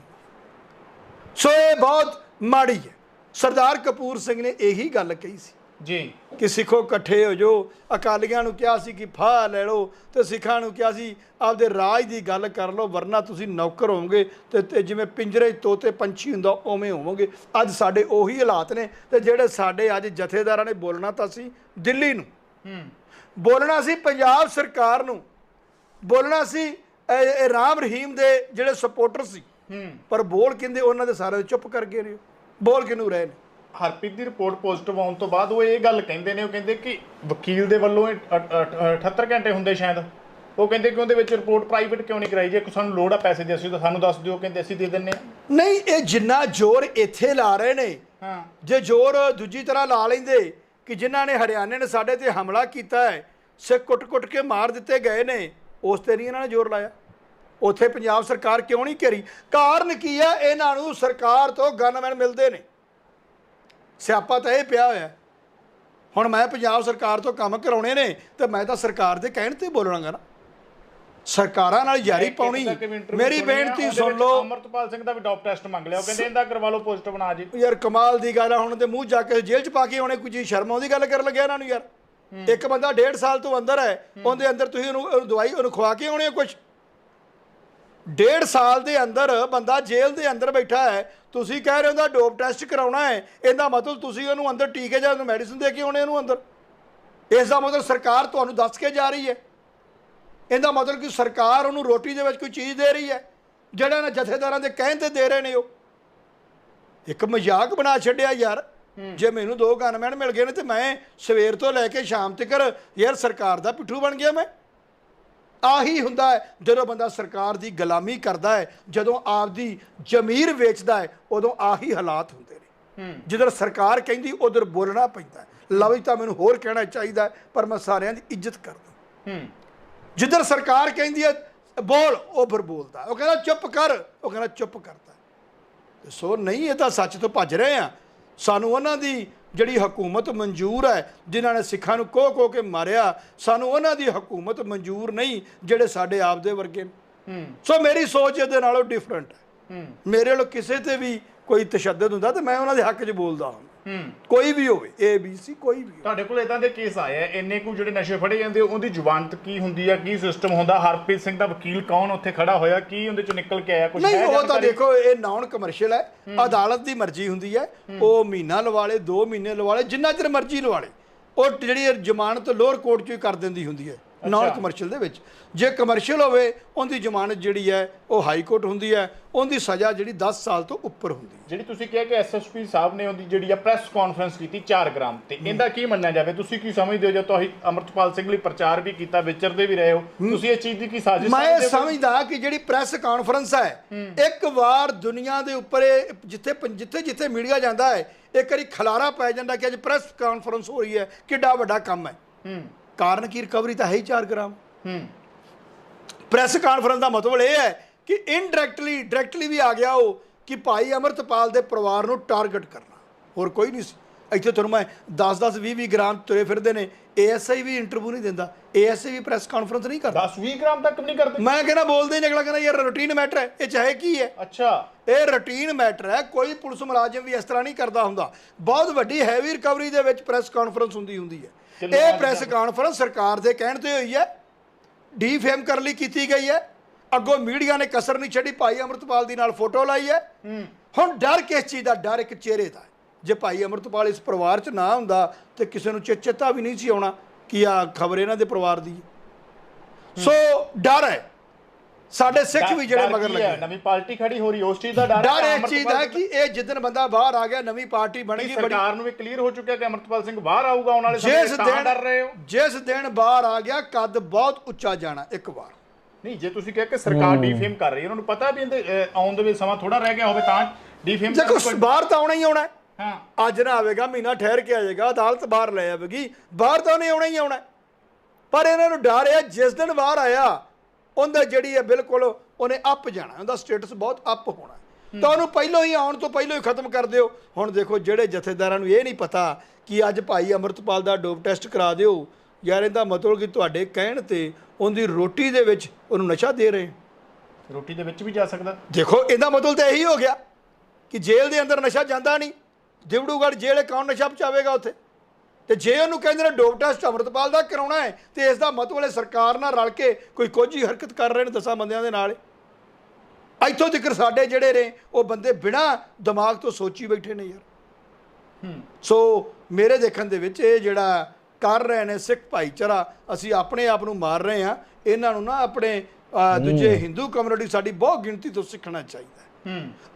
Speaker 3: ਸੋ ਇਹ ਬਹੁਤ ਮਾੜੀ ਹੈ। ਸਰਦਾਰ ਕਪੂਰ ਸਿੰਘ ਨੇ ਇਹੀ ਗੱਲ ਕਹੀ ਸੀ
Speaker 2: ਜੀ।
Speaker 3: ਕਿ ਸਿੱਖੋ ਇਕੱਠੇ ਹੋ ਜਾਓ। ਅਕਾਲੀਆਂ ਨੂੰ ਕਿਹਾ ਸੀ ਕਿ ਫਾਹ ਲੈ ਲਓ ਤੇ ਸਿੱਖਾਂ ਨੂੰ ਕਿਹਾ ਸੀ ਆਪਦੇ ਰਾਜ ਦੀ ਗੱਲ ਕਰ ਲਓ ਵਰਨਾ ਤੁਸੀਂ ਨੌਕਰ ਹੋਵੋਗੇ ਤੇ ਜਿਵੇਂ ਪਿੰਜਰੇ 'ਚ ਤੋਤੇ ਪੰਛੀ ਹੁੰਦਾ ਉਵੇਂ ਹੋਵੋਗੇ। ਅੱਜ ਸਾਡੇ ਉਹੀ ਹਾਲਾਤ ਨੇ ਤੇ ਜਿਹੜੇ ਸਾਡੇ ਅੱਜ ਜਥੇਦਾਰਾਂ ਨੇ ਬੋਲਣਾ ਤਾਂ ਸੀ ਦਿੱਲੀ ਨੂੰ।
Speaker 2: ਹੂੰ।
Speaker 3: ਬੋਲਣਾ ਸੀ ਪੰਜਾਬ ਸਰਕਾਰ ਨੂੰ। ਬੋਲਣਾ ਸੀ ਰਾਮ ਰਹੀਮ ਦੇ ਜਿਹੜੇ ਸਪੋਰਟਰ ਸੀ। ਪਰ ਬੋਲ ਕਿੰਦੇ ਉਹਨਾਂ ਦੇ ਸਾਰੇ ਚੁੱਪ ਕਰ ਗਏ ਨੇ। ਬੋਲ ਕਿਨੂੰ ਰਹੇ ਨੇ?
Speaker 2: ਹਰਪ੍ਰੀਤ ਦੀ ਰਿਪੋਰਟ ਪੋਜ਼ਿਟਿਵ ਆਉਣ ਤੋਂ ਬਾਅਦ ਉਹ ਇਹ ਗੱਲ ਕਹਿੰਦੇ ਨੇ ਉਹ ਕਹਿੰਦੇ ਕਿ ਵਕੀਲ ਦੇ ਵੱਲੋਂ ਇਹ ਅ- ਅ- 78 ਘੰਟੇ ਹੁੰਦੇ ਸ਼ਾਇਦ। ਉਹ ਕਹਿੰਦੇ ਕਿ ਉਹਦੇ ਵਿੱਚ ਰਿਪੋਰਟ ਪ੍ਰਾਈਵੇਟ ਕਿਉਂ ਨਹੀਂ ਕਰਾਈ? ਜੇ ਸਾਨੂੰ ਲੋੜ ਆ ਪੈਸੇ ਦੀ ਅਸੀਂ ਤਾਂ ਸਾਨੂੰ ਦੱਸ ਦਿਓ ਕਹਿੰਦੇ ਅਸੀਂ ਦੇ ਦਿੰਨੇ
Speaker 3: ਨਹੀਂ ਇਹ ਜਿੰਨਾ ਜ਼ੋਰ ਇੱਥੇ ਲਾ ਰਹੇ ਨੇ
Speaker 2: ਹਾਂ।
Speaker 3: ਜੇ ਜ਼ੋਰ ਦੂਜੀ ਤਰ੍ਹਾਂ ਲਾ ਲੈਂਦੇ ਕਿ ਜਿਨ੍ਹਾਂ ਨੇ ਹਰਿਆਣੇ ਨੇ ਸਾਡੇ ਤੇ ਹਮਲਾ ਕੀਤਾ ਹੈ ਸਿੱਖ ਕੁੱਟ-ਕੁੱਟ ਕੇ ਮਾਰ ਦਿੱਤੇ ਗਏ ਨੇ, ਉਸ ਤੇ ਨਹੀਂ ਇਹਨਾਂ ਨੇ ਜ਼ੋਰ ਲਾਇਆ। ਉੱਥੇ ਪੰਜਾਬ ਸਰਕਾਰ ਕਿਉਂ ਨਹੀਂ ਘੇਰੀ? ਕਾਰਨ ਕੀ ਹੈ? ਇਹਨਾਂ ਨੂੰ ਸਰਕਾਰ ਤੋਂ ਗਨਮੈਨ ਮਿਲਦੇ ਨੇ। ਸਿਆਪਾ ਤਾਂ ਇਹ ਪਿਆ ਹੋਇਆ। ਹੁਣ ਮੈਂ ਪੰਜਾਬ ਸਰਕਾਰ ਤੋਂ ਕੰਮ ਕਰਾਉਣੇ ਨੇ, ਤੇ ਮੈਂ ਤਾਂ ਸਰਕਾਰ ਦੇ ਕਹਿਣ ਤੇ ਬੋਲਣਾਗਾ ਨਾ। ਸਰਕਾਰਾਂ ਨਾਲ ਯਾਰੀ ਪਾਉਣੀ। ਮੇਰੀ ਬੇਨਤੀ ਸੁਣ ਲਓ।
Speaker 2: ਅਮਰਤਪਾਲ ਸਿੰਘ ਦਾ ਵੀ ਡੋਪ ਟੈਸਟ ਮੰਗ ਲਿਆ। ਉਹ ਕਹਿੰਦੇ ਇਹਦਾ ਕਰਵਾ ਲਓ ਪੋਜ਼ਿਟਿਵ ਨਾ ਜੀ।
Speaker 3: ਯਾਰ ਕਮਾਲ ਦੀ ਗੱਲ ਆ ਹੁਣ ਤੇ ਮੂੰਹ ਜਾ ਕੇ ਜੇਲ੍ਹ 'ਚ ਪਾ ਕੇ ਆਉਣੇ ਕੋਈ ਚੀਜ਼ ਸ਼ਰਮ ਆਉਂਦੀ ਗੱਲ ਕਰਨ ਲੱਗਿਆ ਇਹਨਾਂ ਨੂੰ ਯਾਰ? ਇੱਕ ਬੰਦਾ ਡੇਢ ਸਾਲ ਤੋਂ ਅੰਦਰ ਹੈ ਉਹਦੇ ਅੰਦਰ ਤੁਸੀਂ ਉਹਨੂੰ ਉਹਨੂੰ ਦਵਾਈ ਉਹਨੂੰ ਖਵਾ ਕੇ ਆਉਣੇ ਕੁਝ ਡੇਢ ਸਾਲ ਦੇ ਅੰਦਰ ਬੰਦਾ ਜੇਲ੍ਹ ਦੇ ਅੰਦਰ ਬੈਠਾ ਹੈ ਤੁਸੀਂ ਕਹਿ ਰਹੇ ਹੋ ਦਾ ਡੋਪ ਟੈਸਟ ਕਰਾਉਣਾ ਹੈ ਇਹਦਾ ਮਤਲਬ ਤੁਸੀਂ ਉਹਨੂੰ ਅੰਦਰ ਟੀਕੇ ਜਾਂ ਉਹਨੂੰ ਮੈਡੀਸਿਨ ਦੇ ਕੇ ਆਉਣੇ ਉਹਨੂੰ ਅੰਦਰ? ਇਸ ਦਾ ਮਤਲਬ ਸਰਕਾਰ ਤੁਹਾਨੂੰ ਦੱਸ ਕੇ ਜਾ ਰਹੀ ਹੈ। ਇਹਦਾ ਮਤਲਬ ਕਿ ਸਰਕਾਰ ਉਹਨੂੰ ਰੋਟੀ ਦੇ ਵਿੱਚ ਕੋਈ ਚੀਜ਼ ਦੇ ਰਹੀ ਹੈ ਜਿਹੜਾ ਨਾ ਜਥੇਦਾਰਾਂ ਦੇ ਕਹਿਣ ਤੇ ਦੇ ਰਹੇ ਨੇ ਉਹ। ਇੱਕ ਮਜ਼ਾਕ ਬਣਾ ਛੱਡਿਆ ਯਾਰ। ਜੇ ਮੈਨੂੰ ਦੋ ਗਨਮੈਨ ਮਿਲ ਗਏ ਨੇ ਤੇ ਮੈਂ ਸਵੇਰ ਤੋਂ ਲੈ ਕੇ ਸ਼ਾਮ ਤੱਕ ਯਾਰ ਸਰਕਾਰ ਦਾ ਪਿੱਠੂ ਬਣ ਗਿਆ ਮੈਂ। ਆਹੀ ਹੁੰਦਾ ਹੈ ਜਦੋਂ ਬੰਦਾ ਸਰਕਾਰ ਦੀ ਗੁਲਾਮੀ ਕਰਦਾ ਹੈ ਜਦੋਂ ਆਪਦੀ ਜ਼ਮੀਰ ਵੇਚਦਾ ਹੈ ਉਦੋਂ ਆਹੀ ਹਾਲਾਤ ਹੁੰਦੇ ਨੇ। ਜਿੱਧਰ ਸਰਕਾਰ ਕਹਿੰਦੀ ਉਧਰ ਬੋਲਣਾ ਪੈਂਦਾ ਲਵਜ ਤਾਂ ਮੈਨੂੰ ਹੋਰ ਕਹਿਣਾ ਚਾਹੀਦਾ ਪਰ ਮੈਂ ਸਾਰਿਆਂ ਦੀ ਇੱਜ਼ਤ ਕਰਦਾ
Speaker 2: ਹੂੰ।
Speaker 3: ਜਿੱਧਰ ਸਰਕਾਰ ਕਹਿੰਦੀ ਹੈ ਬੋਲ ਉਹ ਫਿਰ ਬੋਲਦਾ। ਉਹ ਕਹਿੰਦਾ ਚੁੱਪ ਕਰ। ਉਹ ਕਹਿੰਦਾ ਚੁੱਪ ਕਰਦਾ ਸੋ ਨਹੀਂ ਇਹ ਤਾਂ ਸੱਚ ਤੋਂ ਭੱਜ ਰਹੇ ਆ। ਸਾਨੂੰ ਉਹਨਾਂ ਦੀ ਜਿਹੜੀ ਹਕੂਮਤ ਮਨਜ਼ੂਰ ਹੈ ਜਿਨ੍ਹਾਂ ਨੇ ਸਿੱਖਾਂ ਨੂੰ ਕੋਹ ਕੋਹ ਕੇ ਮਾਰਿਆ ਸਾਨੂੰ ਉਹਨਾਂ ਦੀ ਹਕੂਮਤ ਮਨਜ਼ੂਰ ਨਹੀਂ ਜਿਹੜੇ ਸਾਡੇ ਆਪ ਦੇ ਵਰਗੇ ਸੋ ਮੇਰੀ ਸੋਚ ਇਹਦੇ ਨਾਲੋਂ ਡਿਫਰੈਂਟ ਹੈ।
Speaker 2: ਹੂੰ।
Speaker 3: ਮੇਰੇ ਵੱਲੋਂ ਕਿਸੇ ਤੇ ਵੀ ਕੋਈ ਤਸ਼ੱਦਦ ਹੁੰਦਾ ਤੇ ਮੈਂ ਉਹਨਾਂ ਦੇ ਹੱਕ 'ਚ ਬੋਲਦਾ ਹਾਂ।
Speaker 2: ਹੂੰ।
Speaker 3: ਕੋਈ ਵੀ ਹੋਵੇ ਏ ਬੀ ਸੀ ਕੋਈ ਵੀ ਹੋਵੇ।
Speaker 2: ਤੁਹਾਡੇ ਕੋਲ ਇਦਾਂ ਦੇ ਕੇਸ ਆਏ ਆ ਇੰਨੇ ਕੁ ਜਿਹੜੇ ਨਸ਼ੇ ਫੜੇ ਜਾਂਦੇ ਉਹਦੀ ਜ਼ੁਬਾਨਤ ਕੀ ਹੁੰਦੀ ਆ ਕੀ ਸਿਸਟਮ ਹੁੰਦਾ? ਹਰਪ੍ਰੀਤ ਸਿੰਘ ਦਾ ਵਕੀਲ ਕੌਣ ਉੱਥੇ ਖੜਾ ਹੋਇਆ? ਕੀ ਉਹਦੇ ਚੋਂ ਨਿਕਲ ਕੇ ਆਇਆ? ਕੁਝ
Speaker 3: ਨਹੀਂ ਉਹ ਤਾਂ ਦੇਖੋ ਇਹ ਨਾਨ ਕਮਰਸ਼ੀਅਲ ਹੈ। ਅਦਾਲਤ ਦੀ ਮਰਜ਼ੀ ਹੁੰਦੀ ਹੈ। ਉਹ ਮਹੀਨਾ ਲਵਾ ਲੇ 2 ਮਹੀਨੇ ਲਵਾ ਲੇ ਜਿੰਨਾ ਚਿਰ ਮਰਜ਼ੀ ਲਵਾ ਲੇ। ਉਹ ਜਿਹੜੀ ਜ਼ਮਾਨਤ ਲੋਅਰ ਕੋਰਟ 'ਚ ਹੀ ਕਰ ਦਿੰਦੀ ਹੁੰਦੀ ਹੈ। ਨਾਨ ਕਮਰਸ਼ੀਅਲ ਦੇ ਵਿੱਚ। ਜੇ ਕਮਰਸ਼ੀਅਲ ਹੋਵੇ ਉਹਦੀ ਜ਼ਮਾਨਤ ਜਿਹੜੀ ਹੈ ਉਹ ਹਾਈ ਕੋਰਟ ਹੁੰਦੀ ਹੈ। ਉਹਦੀ ਸਜ਼ਾ ਜਿਹੜੀ 10 ਸਾਲ ਤੋਂ ਉੱਪਰ ਹੁੰਦੀ ਹੈ।
Speaker 2: ਜਿਹੜੀ ਤੁਸੀਂ ਕਿਹਾ ਕਿ ਐਸਐਸਪੀ ਸਾਹਿਬ ਨੇ ਉਹਦੀ ਜਿਹੜੀ ਆ ਪ੍ਰੈਸ ਕਾਨਫਰੰਸ ਕੀਤੀ 4 ਗ੍ਰਾਮ ਤੇ ਇਹਦਾ ਕੀ ਮੰਨਿਆ ਜਾਵੇ? ਤੁਸੀਂ ਕੀ ਸਮਝਦੇ ਹੋ ਜੇ ਤੁਸੀਂ ਅਮਰਤਪਾਲ ਸਿੰਘ ਲਈ ਪ੍ਰਚਾਰ ਵੀ ਕੀਤਾ ਵਿਚਰਦੇ ਵੀ ਰਹੇ ਹੋ ਤੁਸੀਂ ਇਸ ਚੀਜ਼ ਦੀ ਕੀ ਸਾਜ਼ਿਸ਼
Speaker 3: ਮੈਂ
Speaker 2: ਸਮਝਦੇ ਹੋ?
Speaker 3: ਸਮਝਦਾ ਕਿ ਜਿਹੜੀ ਪ੍ਰੈਸ ਕਾਨਫਰੰਸ ਹੈ ਇੱਕ ਵਾਰ ਦੁਨੀਆ ਦੇ ਉੱਪਰ ਜਿੱਥੇ ਜਿੱਥੇ ਜਿੱਥੇ ਮੀਡੀਆ ਜਾਂਦਾ ਹੈ ਇੱਕ ਵਾਰੀ ਖਲਾਰਾ ਪੈ ਜਾਂਦਾ ਕਿ ਅੱਜ ਪ੍ਰੈਸ ਕਾਨਫਰੰਸ ਹੋ ਰਹੀ ਹੈ ਕਿੱਡਾ ਵੱਡਾ ਕੰਮ ਹੈ।
Speaker 2: ਹੂੰ।
Speaker 3: ਕਾਰਨ ਕੀ ਰਿਕਵਰੀ ਤਾਂ ਹੈ ਹੀ 4 ਗ੍ਰਾਮ।
Speaker 2: ਹੂੰ।
Speaker 3: ਪ੍ਰੈਸ ਕਾਨਫਰੰਸ ਦਾ ਮਤਲਬ ਇਹ ਹੈ ਕਿ ਇਨਡਾਇਰੈਕਟਲੀ ਡਾਇਰੈਕਟਲੀ ਵੀ ਆ ਗਿਆ ਉਹ ਕਿ ਭਾਈ ਅਮਰਤਪਾਲ ਦੇ ਪਰਿਵਾਰ ਨੂੰ ਟਾਰਗੇਟ ਕਰਨਾ। ਹੋਰ ਕੋਈ ਨਹੀਂ ਸੀ। ਇੱਥੇ ਤੁਹਾਨੂੰ ਮੈਂ 10-10 20-20 ਗ੍ਰਾਮ ਤੁਰੇ ਫਿਰਦੇ ਨੇ ਏਐਸਆਈ ਵੀ ਇੰਟਰਵਿਊ ਨਹੀਂ ਦਿੰਦਾ ਏਐਸਆਈ ਵੀ ਪ੍ਰੈਸ ਕਾਨਫਰੰਸ ਨਹੀਂ ਕਰਦਾ।
Speaker 2: 10 20 ਗ੍ਰਾਮ ਤੱਕ ਨਹੀਂ ਕਰਦੇ।
Speaker 3: ਮੈਂ ਕਹਿੰਦਾ ਬੋਲਦੇ ਨਹੀਂ ਅਗਲਾ ਕਹਿੰਦਾ ਯਾਰ ਰੂਟੀਨ ਮੈਟਰ ਹੈ ਇਹ ਚਾਹੇ ਕੀ ਹੈ।
Speaker 2: ਅੱਛਾ।
Speaker 3: ਇਹ ਰੂਟੀਨ ਮੈਟਰ ਹੈ ਕੋਈ ਪੁਲਿਸ ਮੁਲਾਜ਼ਮ ਵੀ ਇਸ ਤਰ੍ਹਾਂ ਨਹੀਂ ਕਰਦਾ ਹੁੰਦਾ। ਬਹੁਤ ਵੱਡੀ ਹੈਵੀ ਰਿਕਵਰੀ ਦੇ ਵਿੱਚ ਪ੍ਰੈਸ ਕਾਨਫਰੰਸ ਹੁੰਦੀ ਹੁੰਦੀ ਹੈ। ਇਹ ਪ੍ਰੈਸ ਕਾਨਫਰੰਸ ਸਰਕਾਰ ਦੇ ਕਹਿਣ ਤੇ ਹੋਈ ਹੈ ਡੀਫੇਮ ਕਰਨ ਲਈ ਕੀਤੀ ਗਈ ਹੈ। ਅੱਗੋਂ ਮੀਡੀਆ ਨੇ ਕਸਰ ਨਹੀਂ ਛੱਡੀ ਭਾਈ ਅਮਰਤਪਾਲ ਦੀ ਨਾਲ ਫੋਟੋ ਲਾਈ ਹੈ। ਹੁਣ ਡਰ ਕਿਸ ਚੀਜ਼ ਦਾ? ਡਰ ਇੱਕ ਚਿਹਰੇ ਦਾ। ਜੇ ਭਾਈ ਅਮਰਤਪਾਲ ਇਸ ਪਰਿਵਾਰ 'ਚ ਨਾ ਹੁੰਦਾ ਤੇ ਕਿਸੇ ਨੂੰ ਚੇ- ਚੇਤਾ ਵੀ ਨਹੀਂ ਸੀ ਆਉਣਾ ਕਿ ਆ ਖਬਰ ਇਹਨਾਂ ਦੇ ਪਰਿਵਾਰ ਦੀ ਸੋ ਡਰ ਹੈ। ਸਾਡੇ ਸਿੱਖ ਵੀ ਜਿਹੜੇ ਮਗਰ? ਲੱਗੇ
Speaker 2: ਨਵੀਂ ਪਾਰਟੀ ਖੜੀ ਹੋ ਰਹੀ ਉਸ ਚੀਜ਼ ਦਾ ਡਰ
Speaker 3: ਡਰ
Speaker 2: ਹੈ
Speaker 3: ਇਸ ਚੀਜ਼ ਹੈ ਕਿ ਇਹ ਜਿੱਦਣ ਬੰਦਾ ਬਾਹਰ ਆ ਗਿਆ ਨਵੀਂ ਪਾਰਟੀ ਬਣੇਗੀ ਬੜੀ
Speaker 2: ਸਰਕਾਰ ਨੂੰ ਵੀ ਕਲੀਅਰ ਹੋ ਚੁੱਕਿਆ ਕਿ ਅਮਰਤਪਾਲ ਸਿੰਘ ਬਾਹਰ ਆਊਗਾ ਆਉਣ ਵਾਲੇ ਸਮੇਂ
Speaker 3: ਜਿਸ
Speaker 2: ਵਿੱਚ ਤਾਂ ਡਰ ਰਹੇ ਹੋ।
Speaker 3: ਦਿਨ ਜਿਸ ਦਿਨ ਬਾਹਰ ਆ ਗਿਆ ਕੱਦ ਬਹੁਤ ਉੱਚਾ ਜਾਣਾ ਇੱਕ ਵਾਰ।
Speaker 2: ਨਹੀਂ ਜੇ ਤੁਸੀਂ ਕਿਹਾ ਕਿ ਸਰਕਾਰ ਡੀਫੇਮ ਕਰ ਰਹੀ ਹੈ ਉਹਨਾਂ ਨੂੰ ਪਤਾ ਵੀ ਇਹਦੇ ਆਉਣ ਦੇ ਵਿੱਚ ਸਮਾਂ ਥੋੜਾ ਰਹਿ ਗਿਆ ਹੋਵੇ ਤਾਂ ਡੀਫੇਮ
Speaker 3: ਦੇਖੋ ਬਾਹਰ ਤਾਂ ਆਉਣਾ ਹੀ ਆਉਣਾ ਹੈ। ਅੱਜ ਨਾ ਆਵੇਗਾ ਮਹੀਨਾ ਠਹਿਰ ਕੇ ਆ ਜਾਏਗਾ ਅਦਾਲਤ ਬਾਹਰ ਲੈ ਆਵੇਗੀ ਬਾਹਰ ਤਾਂ ਉਹਨੇ ਆਉਣਾ ਹੀ ਆਉਣਾ। ਪਰ ਇਹਨਾਂ ਨੂੰ ਡਰ ਹੈ ਜਿਸ ਦਿਨ ਬਾਹਰ ਆਇਆ ਉਹਦਾ ਜਿਹੜੀ ਹੈ ਬਿਲਕੁਲ ਉਹਨੇ ਅੱਪ ਜਾਣਾ ਉਹਦਾ ਸਟੇਟਸ ਬਹੁਤ ਅੱਪ ਹੋਣਾ। ਤਾਂ ਉਹਨੂੰ ਪਹਿਲਾਂ ਹੀ ਆਉਣ ਤੋਂ ਪਹਿਲਾਂ ਹੀ ਖਤਮ ਕਰ ਦਿਓ ਹੁਣ ਦੇਖੋ ਜਿਹੜੇ ਜਥੇਦਾਰਾਂ ਨੂੰ ਇਹ ਨਹੀਂ ਪਤਾ ਕਿ ਅੱਜ ਭਾਈ ਅਮਰਤਪਾਲ ਦਾ ਡੋਪ ਟੈਸਟ ਕਰਾ ਦਿਓ ਯਾਰ ਇਹਦਾ ਮਤਲਬ ਕਿ ਤੁਹਾਡੇ ਕਹਿਣ ਤੇ ਉਹਦੀ ਰੋਟੀ ਦੇ ਵਿੱਚ ਉਹਨੂੰ ਨਸ਼ਾ ਦੇ ਰਹੇ।
Speaker 2: ਰੋਟੀ ਦੇ ਵਿੱਚ ਵੀ ਜਾ ਸਕਦਾ
Speaker 3: ਦੇਖੋ ਇਹਦਾ ਮਤਲਬ ਤਾਂ ਇਹੀ ਹੋ ਗਿਆ ਕਿ ਜੇਲ੍ਹ ਦੇ ਅੰਦਰ ਨਸ਼ਾ ਜਾਂਦਾ ਨਹੀਂ ਦਿਵੜੂਗੜ੍ਹ ਜੇਲ੍ਹ ਕੌਣ ਨਸ਼ਾ ਪਚਾਵੇਗਾ ਉੱਥੇ? ਤੇ ਜੇ ਉਹਨੂੰ ਕਹਿੰਦੇ ਨੇ ਡੋਪ ਟੈਸਟ ਅਮਰਤਪਾਲ ਦਾ ਕਰਾਉਣਾ ਹੈ ਤੇ ਇਸ ਦਾ ਮਤਲਬ ਹੈ ਸਰਕਾਰ ਨਾਲ ਰਲ ਕੇ ਕੋਈ ਕੋਝੀ ਹਰਕਤ ਕਰ ਰਹੇ ਨੇ ਦਸਾਂ ਬੰਦਿਆਂ ਦੇ ਨਾਲ। ਇੱਥੋਂ ਤੱਕ ਸਾਡੇ ਜਿਹੜੇ ਨੇ ਉਹ ਬੰਦੇ ਬਿਨਾ ਦਿਮਾਗ ਤੋਂ ਸੋਚੀ ਬੈਠੇ ਨੇ ਯਾਰ।
Speaker 2: ਹੂੰ।
Speaker 3: ਸੋ ਮੇਰੇ ਦੇਖਣ ਦੇ ਵਿੱਚ ਇਹ ਜਿਹੜਾ ਕਰ ਰਹੇ ਨੇ ਸਿੱਖ ਭਾਈਚਾਰਾ ਅਸੀਂ ਆਪਣੇ ਆਪ ਨੂੰ ਮਾਰ ਰਹੇ ਹਾਂ। ਇਹਨਾਂ ਨੂੰ ਨਾ ਆਪਣੇ ਦੂਜੇ ਹਿੰਦੂ ਕਮਿਊਨਿਟੀ ਸਾਡੀ ਬਹੁਤ ਗਿਣਤੀ ਤੋਂ ਸਿੱਖਣਾ ਚਾਹੀਦਾ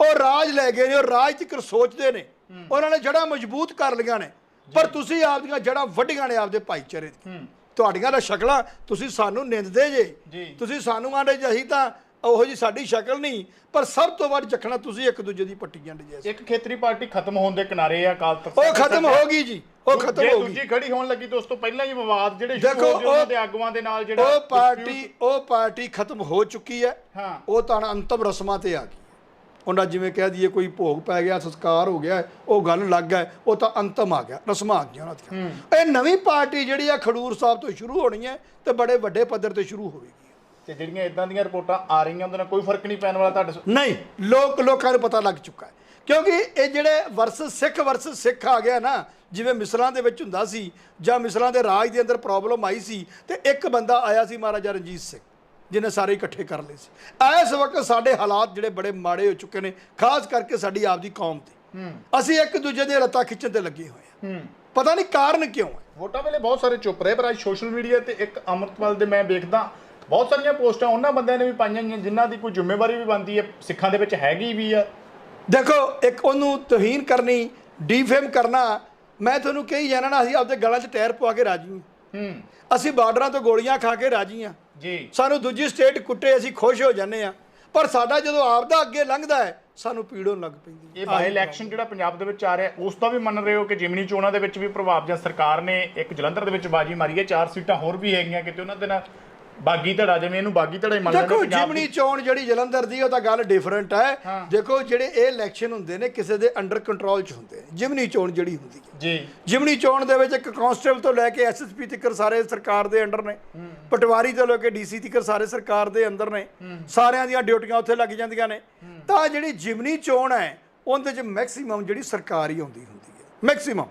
Speaker 3: ਉਹ ਰਾਜ ਲੈ ਗਏ ਨੇ ਉਹ ਰਾਜ ਤੱਕ ਸੋਚਦੇ ਨੇ। ਉਹਨਾਂ ਨੇ ਜੜ੍ਹਾਂ ਮਜ਼ਬੂਤ ਕਰ ਲਈਆਂ ਨੇ। ਪਰ ਤੁਸੀਂ ਆਪਦੀਆਂ ਜੜ੍ਹਾਂ ਵੱਡੀਆਂ ਨੇ ਆਪਦੇ ਭਾਈਚਾਰੇ ਦੀਆਂ ਤੁਹਾਡੀਆਂ ਦਾ ਸ਼ਕਲਾਂ ਤੁਸੀਂ ਸਾਨੂੰ ਨਿੰਦਦੇ
Speaker 2: ਜੀ।
Speaker 3: ਤੁਸੀਂ ਸਾਨੂੰ ਆਂਦੇ ਜੇ ਅਸੀਂ ਤਾਂ ਉਹੋ ਜੀ ਸਾਡੀ ਸ਼ਕਲ ਨਹੀਂ। ਪਰ ਸਭ ਤੋਂ ਵੱਧ ਜਖਣਾ ਤੁਸੀਂ ਇੱਕ ਦੂਜੇ ਦੀ ਪੱਟੀ ਜਾਂਦੇ ਜੇ।
Speaker 2: ਇੱਕ ਖੇਤਰੀ ਪਾਰਟੀ ਖਤਮ ਹੋਣ ਦੇ ਕਿਨਾਰੇ ਆ ਅਕਾਲ ਤਖਤ
Speaker 3: ਉਹ ਖਤਮ
Speaker 2: ਦੇ
Speaker 3: ਹੋ ਗਈ ਜੀ। ਉਹ ਖਤਮ ਹੋ ਗਈ।
Speaker 2: ਦੂਜੀ ਖੜੀ ਹੋਣ ਲੱਗੀ ਤਾਂ ਉਸ ਤੋਂ ਪਹਿਲਾਂ ਹੀ ਵਿਵਾਦ ਜਿਹੜੇ ਸ਼ੁਰੂ ਹੋ ਗਏ ਉਹਨਾਂ
Speaker 3: ਉਹ
Speaker 2: ਦੇ ਆਗੂਆਂ ਦੇ ਨਾਲ ਜਿਹੜਾ
Speaker 3: ਉਹ ਪਾਰਟੀ ਉਹ ਪਾਰਟੀ ਖਤਮ ਹੋ ਚੁੱਕੀ ਹੈ।
Speaker 2: ਹਾਂ।
Speaker 3: ਉਹ ਤਾਂ ਅੰਤਮ ਰਸਮਾਂ ਤੇ ਆ ਗਈ। ਉਹਨਾਂ ਜਿਵੇਂ ਕਹਿ ਦਈਏ ਕੋਈ ਭੋਗ ਪੈ ਗਿਆ ਸੰਸਕਾਰ ਹੋ ਗਿਆ ਉਹ ਗੱਲ ਲੱਗ ਹੈ ਉਹ ਤਾਂ ਅੰਤਮ ਆ ਗਿਆ ਰਸਮਾਂ ਆ ਗਈਆਂ ਉਹਨਾਂ ਦੀਆਂ। ਇਹ ਨਵੀਂ ਪਾਰਟੀ ਜਿਹੜੀ ਆ ਖਡੂਰ ਸਾਹਿਬ ਤੋਂ ਸ਼ੁਰੂ ਹੋਣੀ ਹੈ ਤੇ ਬੜੇ ਵੱਡੇ ਪੱਧਰ ਤੇ ਸ਼ੁਰੂ ਹੋਵੇਗੀ।
Speaker 2: ਤੇ ਜਿਹੜੀਆਂ ਇਦਾਂ ਦੀਆਂ ਰਿਪੋਰਟਾਂ ਆ ਰਹੀਆਂ ਉਹਦੇ ਨਾਲ ਕੋਈ ਫ਼ਰਕ ਨਹੀਂ ਪੈਣ ਵਾਲਾ ਤੁਹਾਡੇ
Speaker 3: ਨਹੀਂ ਲੋਕ ਲੋਕਾਂ ਨੂੰ ਪਤਾ ਲੱਗ ਚੁੱਕਾ ਹੈ। ਕਿਉਂਕਿ ਇਹ ਜਿਹੜੇ ਵਰਸ ਸਿੱਖ ਵਰਸ ਸਿੱਖ ਆ ਗਿਆ ਨਾ ਜਿਵੇਂ ਮਿਸਲਾਂ ਦੇ ਵਿੱਚ ਹੁੰਦਾ ਸੀ ਜਾਂ ਮਿਸਲਾਂ ਦੇ ਰਾਜ ਦੇ ਅੰਦਰ ਪ੍ਰੋਬਲਮ ਆਈ ਸੀ ਤੇ ਇੱਕ ਬੰਦਾ ਆਇਆ ਸੀ ਮਹਾਰਾਜਾ ਰਣਜੀਤ ਸਿੰਘ। ਜਿਹਨੇ ਸਾਰੇ ਇਕੱਠੇ ਕਰ ਲਏ ਸੀ। ਇਸ ਵਕਤ ਸਾਡੇ ਹਾਲਾਤ ਜਿਹੜੇ ਬੜੇ ਮਾੜੇ ਹੋ ਚੁੱਕੇ ਨੇ ਖਾਸ ਕਰਕੇ ਸਾਡੀ ਆਪਦੀ ਕੌਮ ਤੇ। ਅਸੀਂ ਇੱਕ ਦੂਜੇ ਦੀਆਂ ਲੱਤਾਂ ਖਿੱਚਣ ਤੇ ਲੱਗੇ ਹੋਏ ਹਾਂ। ਪਤਾ ਨਹੀਂ ਕਾਰਨ ਕਿਉਂ ਹੈ।
Speaker 2: ਵੋਟਾਂ ਵੇਲੇ ਬਹੁਤ ਸਾਰੇ ਚੁੱਪ ਰਹੇ ਪਰ ਅੱਜ ਸੋਸ਼ਲ ਮੀਡੀਆ ਤੇ ਇੱਕ ਅਮਰਤਪਾਲ ਦੇ ਮੈਂ ਵੇਖਦਾ ਬਹੁਤ ਸਾਰੀਆਂ ਪੋਸਟਾਂ ਉਹਨਾਂ ਬੰਦਿਆਂ ਨੇ ਵੀ ਪਾਈਆਂ ਗਈਆਂ ਜਿਨ੍ਹਾਂ ਦੀ ਕੋਈ ਜ਼ਿੰਮੇਵਾਰੀ ਵੀ ਬਣਦੀ ਹੈ ਸਿੱਖਾਂ ਦੇ ਵਿੱਚ ਹੈਗੀ ਵੀ ਆ।
Speaker 3: ਦੇਖੋ ਇੱਕ ਉਹਨੂੰ ਤੋਹੀਨ ਕਰਨੀ ਡੀਫੇਮ ਕਰਨਾ ਮੈਂ ਤੁਹਾਨੂੰ ਕਹੀ ਜਾਣਾ ਅਸੀਂ ਆਪਦੇ ਗਲਾਂ 'ਚ ਟਾਇਰ ਪਵਾ ਕੇ ਰਾਜੀ ਹੂੰ। ਅਸੀਂ ਬਾਰਡਰਾਂ ਤੋਂ ਗੋਲੀਆਂ ਖਾ ਕੇ ਰਾਜੀ ਹਾਂ।
Speaker 2: ਜੀ।
Speaker 3: ਸਾਨੂੰ ਦੂਜੀ ਸਟੇਟ ਕੁੱਟੇ ਅਸੀਂ ਖੁਸ਼ ਹੋ ਜਾਂਦੇ ਆ ਪਰ ਸਾਡਾ ਜਦੋਂ ਆਪਦਾ ਅੱਗੇ ਲੰਘਦਾ ਹੈ ਸਾਨੂੰ ਪੀੜ ਹੋਣ ਲੱਗ ਪੈਂਦੀ
Speaker 2: ਇਹ ਬਾਈ ਇਲੈਕਸ਼ਨ ਜਿਹੜਾ ਪੰਜਾਬ ਦੇ ਵਿੱਚ ਆ ਰਿਹਾ ਉਸ ਦਾ ਵੀ ਮੰਨ ਰਹੇ ਹੋ ਕਿ ਜਿਮਨੀ ਚੋਣਾਂ ਦੇ ਵਿੱਚ ਵੀ ਪ੍ਰਭਾਵ ਜਾਂ ਸਰਕਾਰ ਨੇ ਇੱਕ ਜਲੰਧਰ ਦੇ ਵਿੱਚ ਬਾਜੀ ਮਾਰੀ ਹੈ ਚਾਰ ਸੀਟਾਂ ਹੋਰ ਵੀ ਹੈਗੀਆਂ ਕਿਤੇ ਉਹਨਾਂ ਦੇ ਨਾਲ। ਬਾਗੀ ਧੜਾ ਜਿਵੇਂ ਇਹਨੂੰ ਬਾਗੀ ਧੜਾ ਹੀ ਮੰਨ ਲੈਂਦੇ
Speaker 3: ਦੇਖੋ
Speaker 2: ਪੰਜਾਬ
Speaker 3: ਜਿਮਣੀ ਚੋਣ ਜਿਹੜੀ ਜਲੰਧਰ ਦੀ ਉਹ ਤਾਂ ਗੱਲ ਡਿਫਰੈਂਟ ਹੈ
Speaker 2: ਹਾਂ।
Speaker 3: ਦੇਖੋ ਜਿਹੜੇ ਇਹ ਇਲੈਕਸ਼ਨ ਹੁੰਦੇ ਨੇ ਕਿਸੇ ਦੇ ਅੰਡਰ ਕੰਟਰੋਲ 'ਚ ਹੁੰਦੇ ਨੇ। ਜਿਮਣੀ ਚੋਣ ਜਿਹੜੀ ਹੁੰਦੀ ਹੈ
Speaker 2: ਜੀ।
Speaker 3: ਜਿਮਣੀ ਚੋਣ ਦੇ ਵਿੱਚ ਇੱਕ ਕਾਂਸਟੇਬਲ ਤੋਂ ਲੈ ਕੇ ਐਸਐਸਪੀ ਤੱਕ ਸਾਰੇ ਸਰਕਾਰ ਦੇ ਅੰਡਰ ਨੇ। ਪਟਵਾਰੀ ਤੋਂ ਲੈ ਕੇ ਡੀਸੀ ਤੱਕ ਸਾਰੇ ਸਰਕਾਰ ਦੇ ਅੰਦਰ ਨੇ। ਸਾਰਿਆਂ ਦੀਆਂ ਡਿਊਟੀਆਂ ਉੱਥੇ ਲੱਗ ਜਾਂਦੀਆਂ ਨੇ। ਤਾਂ ਜਿਹੜੀ ਜਿਮਣੀ ਚੋਣ ਹੈ ਉਹਦੇ 'ਚ ਮੈਕਸਿਮਮ ਜਿਹੜੀ ਸਰਕਾਰ ਹੀ ਆਉਂਦੀ ਹੁੰਦੀ ਹੈ। ਮੈਕਸਿਮਮ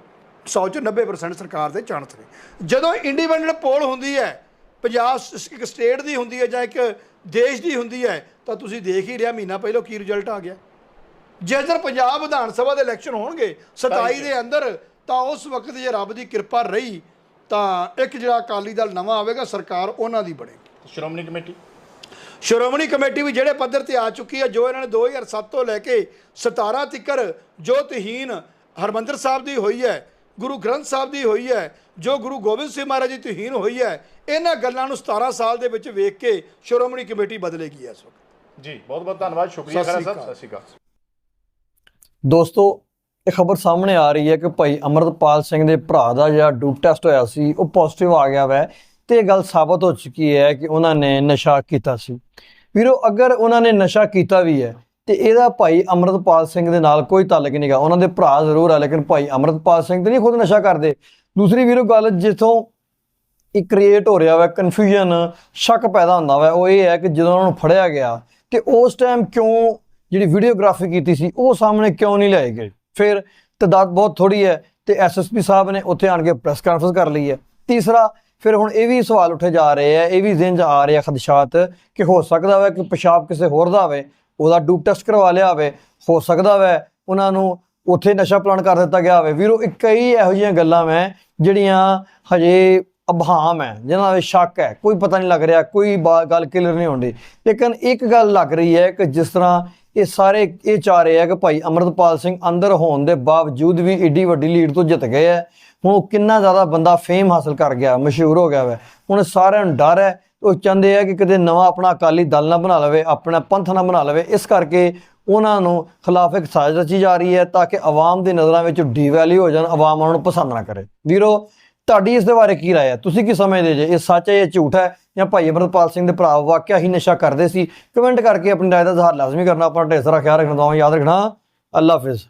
Speaker 3: 100 ਚ 90% ਸਰਕਾਰ ਦੇ ਚਾਂਸ ਨੇ। ਜਦੋਂ ਇੰਡੀਪੈਂਡੈਂਟ ਪੋਲ ਹੁੰਦੀ ਹੈ ਪੰਜਾਬ ਇੱਕ ਸਟੇਟ ਦੀ ਹੁੰਦੀ ਹੈ ਜਾਂ ਇੱਕ ਦੇਸ਼ ਦੀ ਹੁੰਦੀ ਹੈ ਤਾਂ ਤੁਸੀਂ ਦੇਖ ਹੀ ਰਿਹਾ ਮਹੀਨਾ ਪਹਿਲਾਂ ਕੀ ਰਿਜ਼ਲਟ ਆ ਗਿਆ। ਜੇਕਰ ਪੰਜਾਬ ਵਿਧਾਨ ਸਭਾ ਦੇ ਇਲੈਕਸ਼ਨ ਹੋਣਗੇ 27 ਦੇ ਅੰਦਰ ਤਾਂ ਉਸ ਵਕਤ ਜੇ ਰੱਬ ਦੀ ਕਿਰਪਾ ਰਹੀ ਤਾਂ ਇੱਕ ਜਿਹੜਾ ਅਕਾਲੀ ਦਲ ਨਵਾਂ ਆਵੇਗਾ ਸਰਕਾਰ ਉਹਨਾਂ ਦੀ ਬਣੇਗੀ।
Speaker 2: ਸ਼੍ਰੋਮਣੀ ਕਮੇਟੀ?
Speaker 3: ਸ਼੍ਰੋਮਣੀ ਕਮੇਟੀ ਵੀ ਜਿਹੜੇ ਪੱਧਰ ਤੇ ਆ ਚੁੱਕੀ ਹੈ ਜੋ ਇਹਨਾਂ ਨੇ 2007 ਤੋਂ ਲੈ ਕੇ 17 ਤੱਕਰ ਜੋ ਤਹੀਨ ਹਰਮੰਦਰ ਸਾਹਿਬ ਦੀ ਹੋਈ ਹੈ ਗੁਰੂ ਗ੍ਰੰਥ ਸਾਹਿਬ ਦੀ ਹੋਈ ਹੈ ਜੋ ਗੁਰੂ ਗੋਬਿੰਦ ਸਿੰਘ ਮਹਾਰਾਜ ਦੀ ਤਹੀਨ ਹੋਈ ਹੈ ਇਹਨਾਂ ਗੱਲਾਂ ਨੂੰ 17 ਸਾਲ ਦੇ ਵਿੱਚ ਵੇਖ ਕੇ ਸ਼੍ਰੋਮਣੀ ਕਮੇਟੀ ਬਦਲੇਗੀ ਇਸ ਵਕਤ।
Speaker 2: ਜੀ ਬਹੁਤ ਬਹੁਤ ਧੰਨਵਾਦ ਸ਼ੁਕਰੀਆ
Speaker 3: ਸਤਿ
Speaker 2: ਖਰਾ
Speaker 3: ਸ਼੍ਰੀ
Speaker 2: ਸਾਹਿਬ
Speaker 3: ਅਕਾਲ।
Speaker 2: ਸਤਿ ਸ਼੍ਰੀ ਅਕਾਲ।
Speaker 1: ਦੋਸਤੋ ਇਹ ਖਬਰ ਸਾਹਮਣੇ ਆ ਰਹੀ ਹੈ ਕਿ ਭਾਈ ਅਮਰਤਪਾਲ ਸਿੰਘ ਦੇ ਭਰਾ ਦਾ ਜਿਹੜਾ ਡੂਪ ਟੈਸਟ ਹੋਇਆ ਸੀ ਉਹ ਪੋਜ਼ਿਟਿਵ ਆ ਗਿਆ ਵੈ ਤੇ ਇਹ ਗੱਲ ਸਾਬਤ ਹੋ ਚੁੱਕੀ ਹੈ ਕਿ ਉਹਨਾਂ ਨੇ ਨਸ਼ਾ ਕੀਤਾ ਸੀ। ਵੀਰੋ ਅਗਰ ਉਹਨਾਂ ਨੇ ਨਸ਼ਾ ਕੀਤਾ ਵੀ ਹੈ ਤੇ ਇਹਦਾ ਭਾਈ ਅਮਰਤਪਾਲ ਸਿੰਘ ਦੇ ਨਾਲ ਕੋਈ ਤਾਲੁਕ ਨਹੀਂਗਾ। ਉਹਨਾਂ ਦੇ ਭਰਾ ਜ਼ਰੂਰ ਆ, ਲੇਕਿਨ ਭਾਈ ਅਮਰਤਪਾਲ ਸਿੰਘ ਤੇ ਨਹੀਂ, ਖੁਦ ਨਸ਼ਾ ਕਰਦੇ। ਦੂਸਰੀ ਵੀਰੋ ਗੱਲ, ਜਿੱਥੋਂ ਇਹ ਕ੍ਰੀਏਟ ਹੋ ਰਿਹਾ ਵਾ ਕਨਫਿਊਜ਼ਨ ਸ਼ੱਕ ਪੈਦਾ ਹੁੰਦਾ ਵਾ, ਉਹ ਇਹ ਹੈ ਕਿ ਜਦੋਂ ਉਹਨਾਂ ਨੂੰ ਫੜਿਆ ਗਿਆ, ਤੇ ਉਸ ਟਾਈਮ ਕਿਉਂ ਜਿਹੜੀ ਵੀਡੀਓਗ੍ਰਾਫੀ ਕੀਤੀ ਸੀ, ਉਹ ਸਾਹਮਣੇ ਕਿਉਂ ਨਹੀਂ ਲਿਆਏ ਗਏ? ਫਿਰ ਤਦਾਦ ਬਹੁਤ ਥੋੜੀ ਹੈ ਤੇ ਐਸਐਸਪੀ ਸਾਹਿਬ ਨੇ ਉੱਥੇ ਆਣ ਕੇ ਪ੍ਰੈਸ ਕਾਨਫਰੰਸ ਕਰ ਲਈ ਹੈ। ਤੀਸਰਾ, ਫਿਰ ਹੁਣ ਇਹ ਵੀ ਸਵਾਲ ਉੱਠੇ ਜਾ ਰਹੇ ਆ ਇਹ ਵੀ ਜ਼ਿਹਨ ਆ ਰਹੇ ਆ ਖਦਸ਼ਾਤ ਕਿ ਹੋ ਸਕਦਾ ਵਾ ਕਿ ਪਿਸ਼ਾਬ ਕਿਸੇ ਹੋਰ ਦਾ ਹੋਵੇ। ਉਹਦਾ ਡੂਪ ਟੈਸਟ ਕਰਵਾ ਲਿਆ ਹੋਵੇ, ਹੋ ਸਕਦਾ ਵੈ, ਉਹਨਾਂ ਨੂੰ ਉੱਥੇ ਨਸ਼ਾ ਪਲਾਨ ਕਰ ਦਿੱਤਾ ਗਿਆ ਹੋਵੇ। ਵੀਰੋ, ਇੱਕ ਕਈ ਇਹੋ ਜਿਹੀਆਂ ਗੱਲਾਂ ਮੈਂ ਜਿਹੜੀਆਂ ਹਜੇ ਅਭਾਮ ਹੈ, ਜਿਹਨਾਂ ਵਿੱਚ ਸ਼ੱਕ ਹੈ, ਕੋਈ ਪਤਾ ਨਹੀਂ ਲੱਗ ਰਿਹਾ, ਕੋਈ ਬਾ- ਗੱਲ ਕਲੀਅਰ ਨਹੀਂ ਹੁੰਦੀ ਲੇਕਿਨ ਇੱਕ ਗੱਲ ਲੱਗ ਰਹੀ ਹੈ ਕਿ ਜਿਸ ਤਰ੍ਹਾਂ ਇਹ ਸਾਰੇ, ਇਹ ਚਾਹ ਰਹੇ ਆ ਕਿ ਭਾਈ ਅਮਰਤਪਾਲ ਸਿੰਘ ਅੰਦਰ ਹੋਣ ਦੇ ਬਾਵਜੂਦ ਵੀ ਏਡੀ ਵੱਡੀ ਲੀਡ ਤੋਂ ਜਿੱਤ ਗਏ ਹੈ, ਹੁਣ ਉਹ ਕਿੰਨਾ ਜ਼ਿਆਦਾ ਬੰਦਾ ਫੇਮ ਹਾਸਲ ਕਰ ਗਿਆ, ਮਸ਼ਹੂਰ ਹੋ ਗਿਆ ਵੈ। ਹੁਣ ਸਾਰਿਆਂ ਨੂੰ ਡਰ ਹੈ ਉਹ ਚਾਹੁੰਦੇ ਆ ਕਿ ਕਿਤੇ ਨਵਾਂ ਆਪਣਾ ਅਕਾਲੀ ਦਲ ਨਾ ਬਣਾ ਲਵੇ, ਆਪਣਾ ਪੰਥ ਨਾ ਬਣਾ ਲਵੇ। ਇਸ ਕਰਕੇ ਉਹਨਾਂ ਨੂੰ ਖਿਲਾਫ ਇੱਕ ਸਾਜ਼ਿਸ਼ ਰਚੀ ਜਾ ਰਹੀ ਹੈ ਤਾਂ ਕਿ ਆਵਾਮ ਦੀ ਨਜ਼ਰਾਂ ਵਿੱਚ ਡੀਵੈਲਿਊ ਹੋ ਜਾਣ, ਆਵਾਮ ਉਹਨਾਂ ਨੂੰ ਪਸੰਦ ਨਾ ਕਰੇ। ਵੀਰੋ, ਤੁਹਾਡੀ ਇਸ ਦੇ ਬਾਰੇ ਕੀ ਰਾਏ ਹੈ? ਤੁਸੀਂ ਕੀ ਸਮਝਦੇ ਜੇ? ਇਹ ਸੱਚ ਹੈ ਜਾਂ ਝੂਠ ਹੈ? ਜਾਂ ਭਾਈ ਅਮਰਪਾਲ ਸਿੰਘ ਦੇ ਭਰਾ ਵਾਕਿਆ ਹੀ ਨਸ਼ਾ ਕਰਦੇ ਸੀ? ਕਮੈਂਟ ਕਰਕੇ ਆਪਣੀ ਰਾਏ ਦਾ ਜ਼ਹਾਰ ਲਾਜ਼ਮੀ ਕਰਨਾ, ਆਪਣਾ ਢੇਰ ਸਾਰਾ ਖਿਆਲ ਰੱਖਣਾ ਯਾਦ ਰੱਖਣਾ। ਅੱਲਾ ਹਾਫਿਜ਼।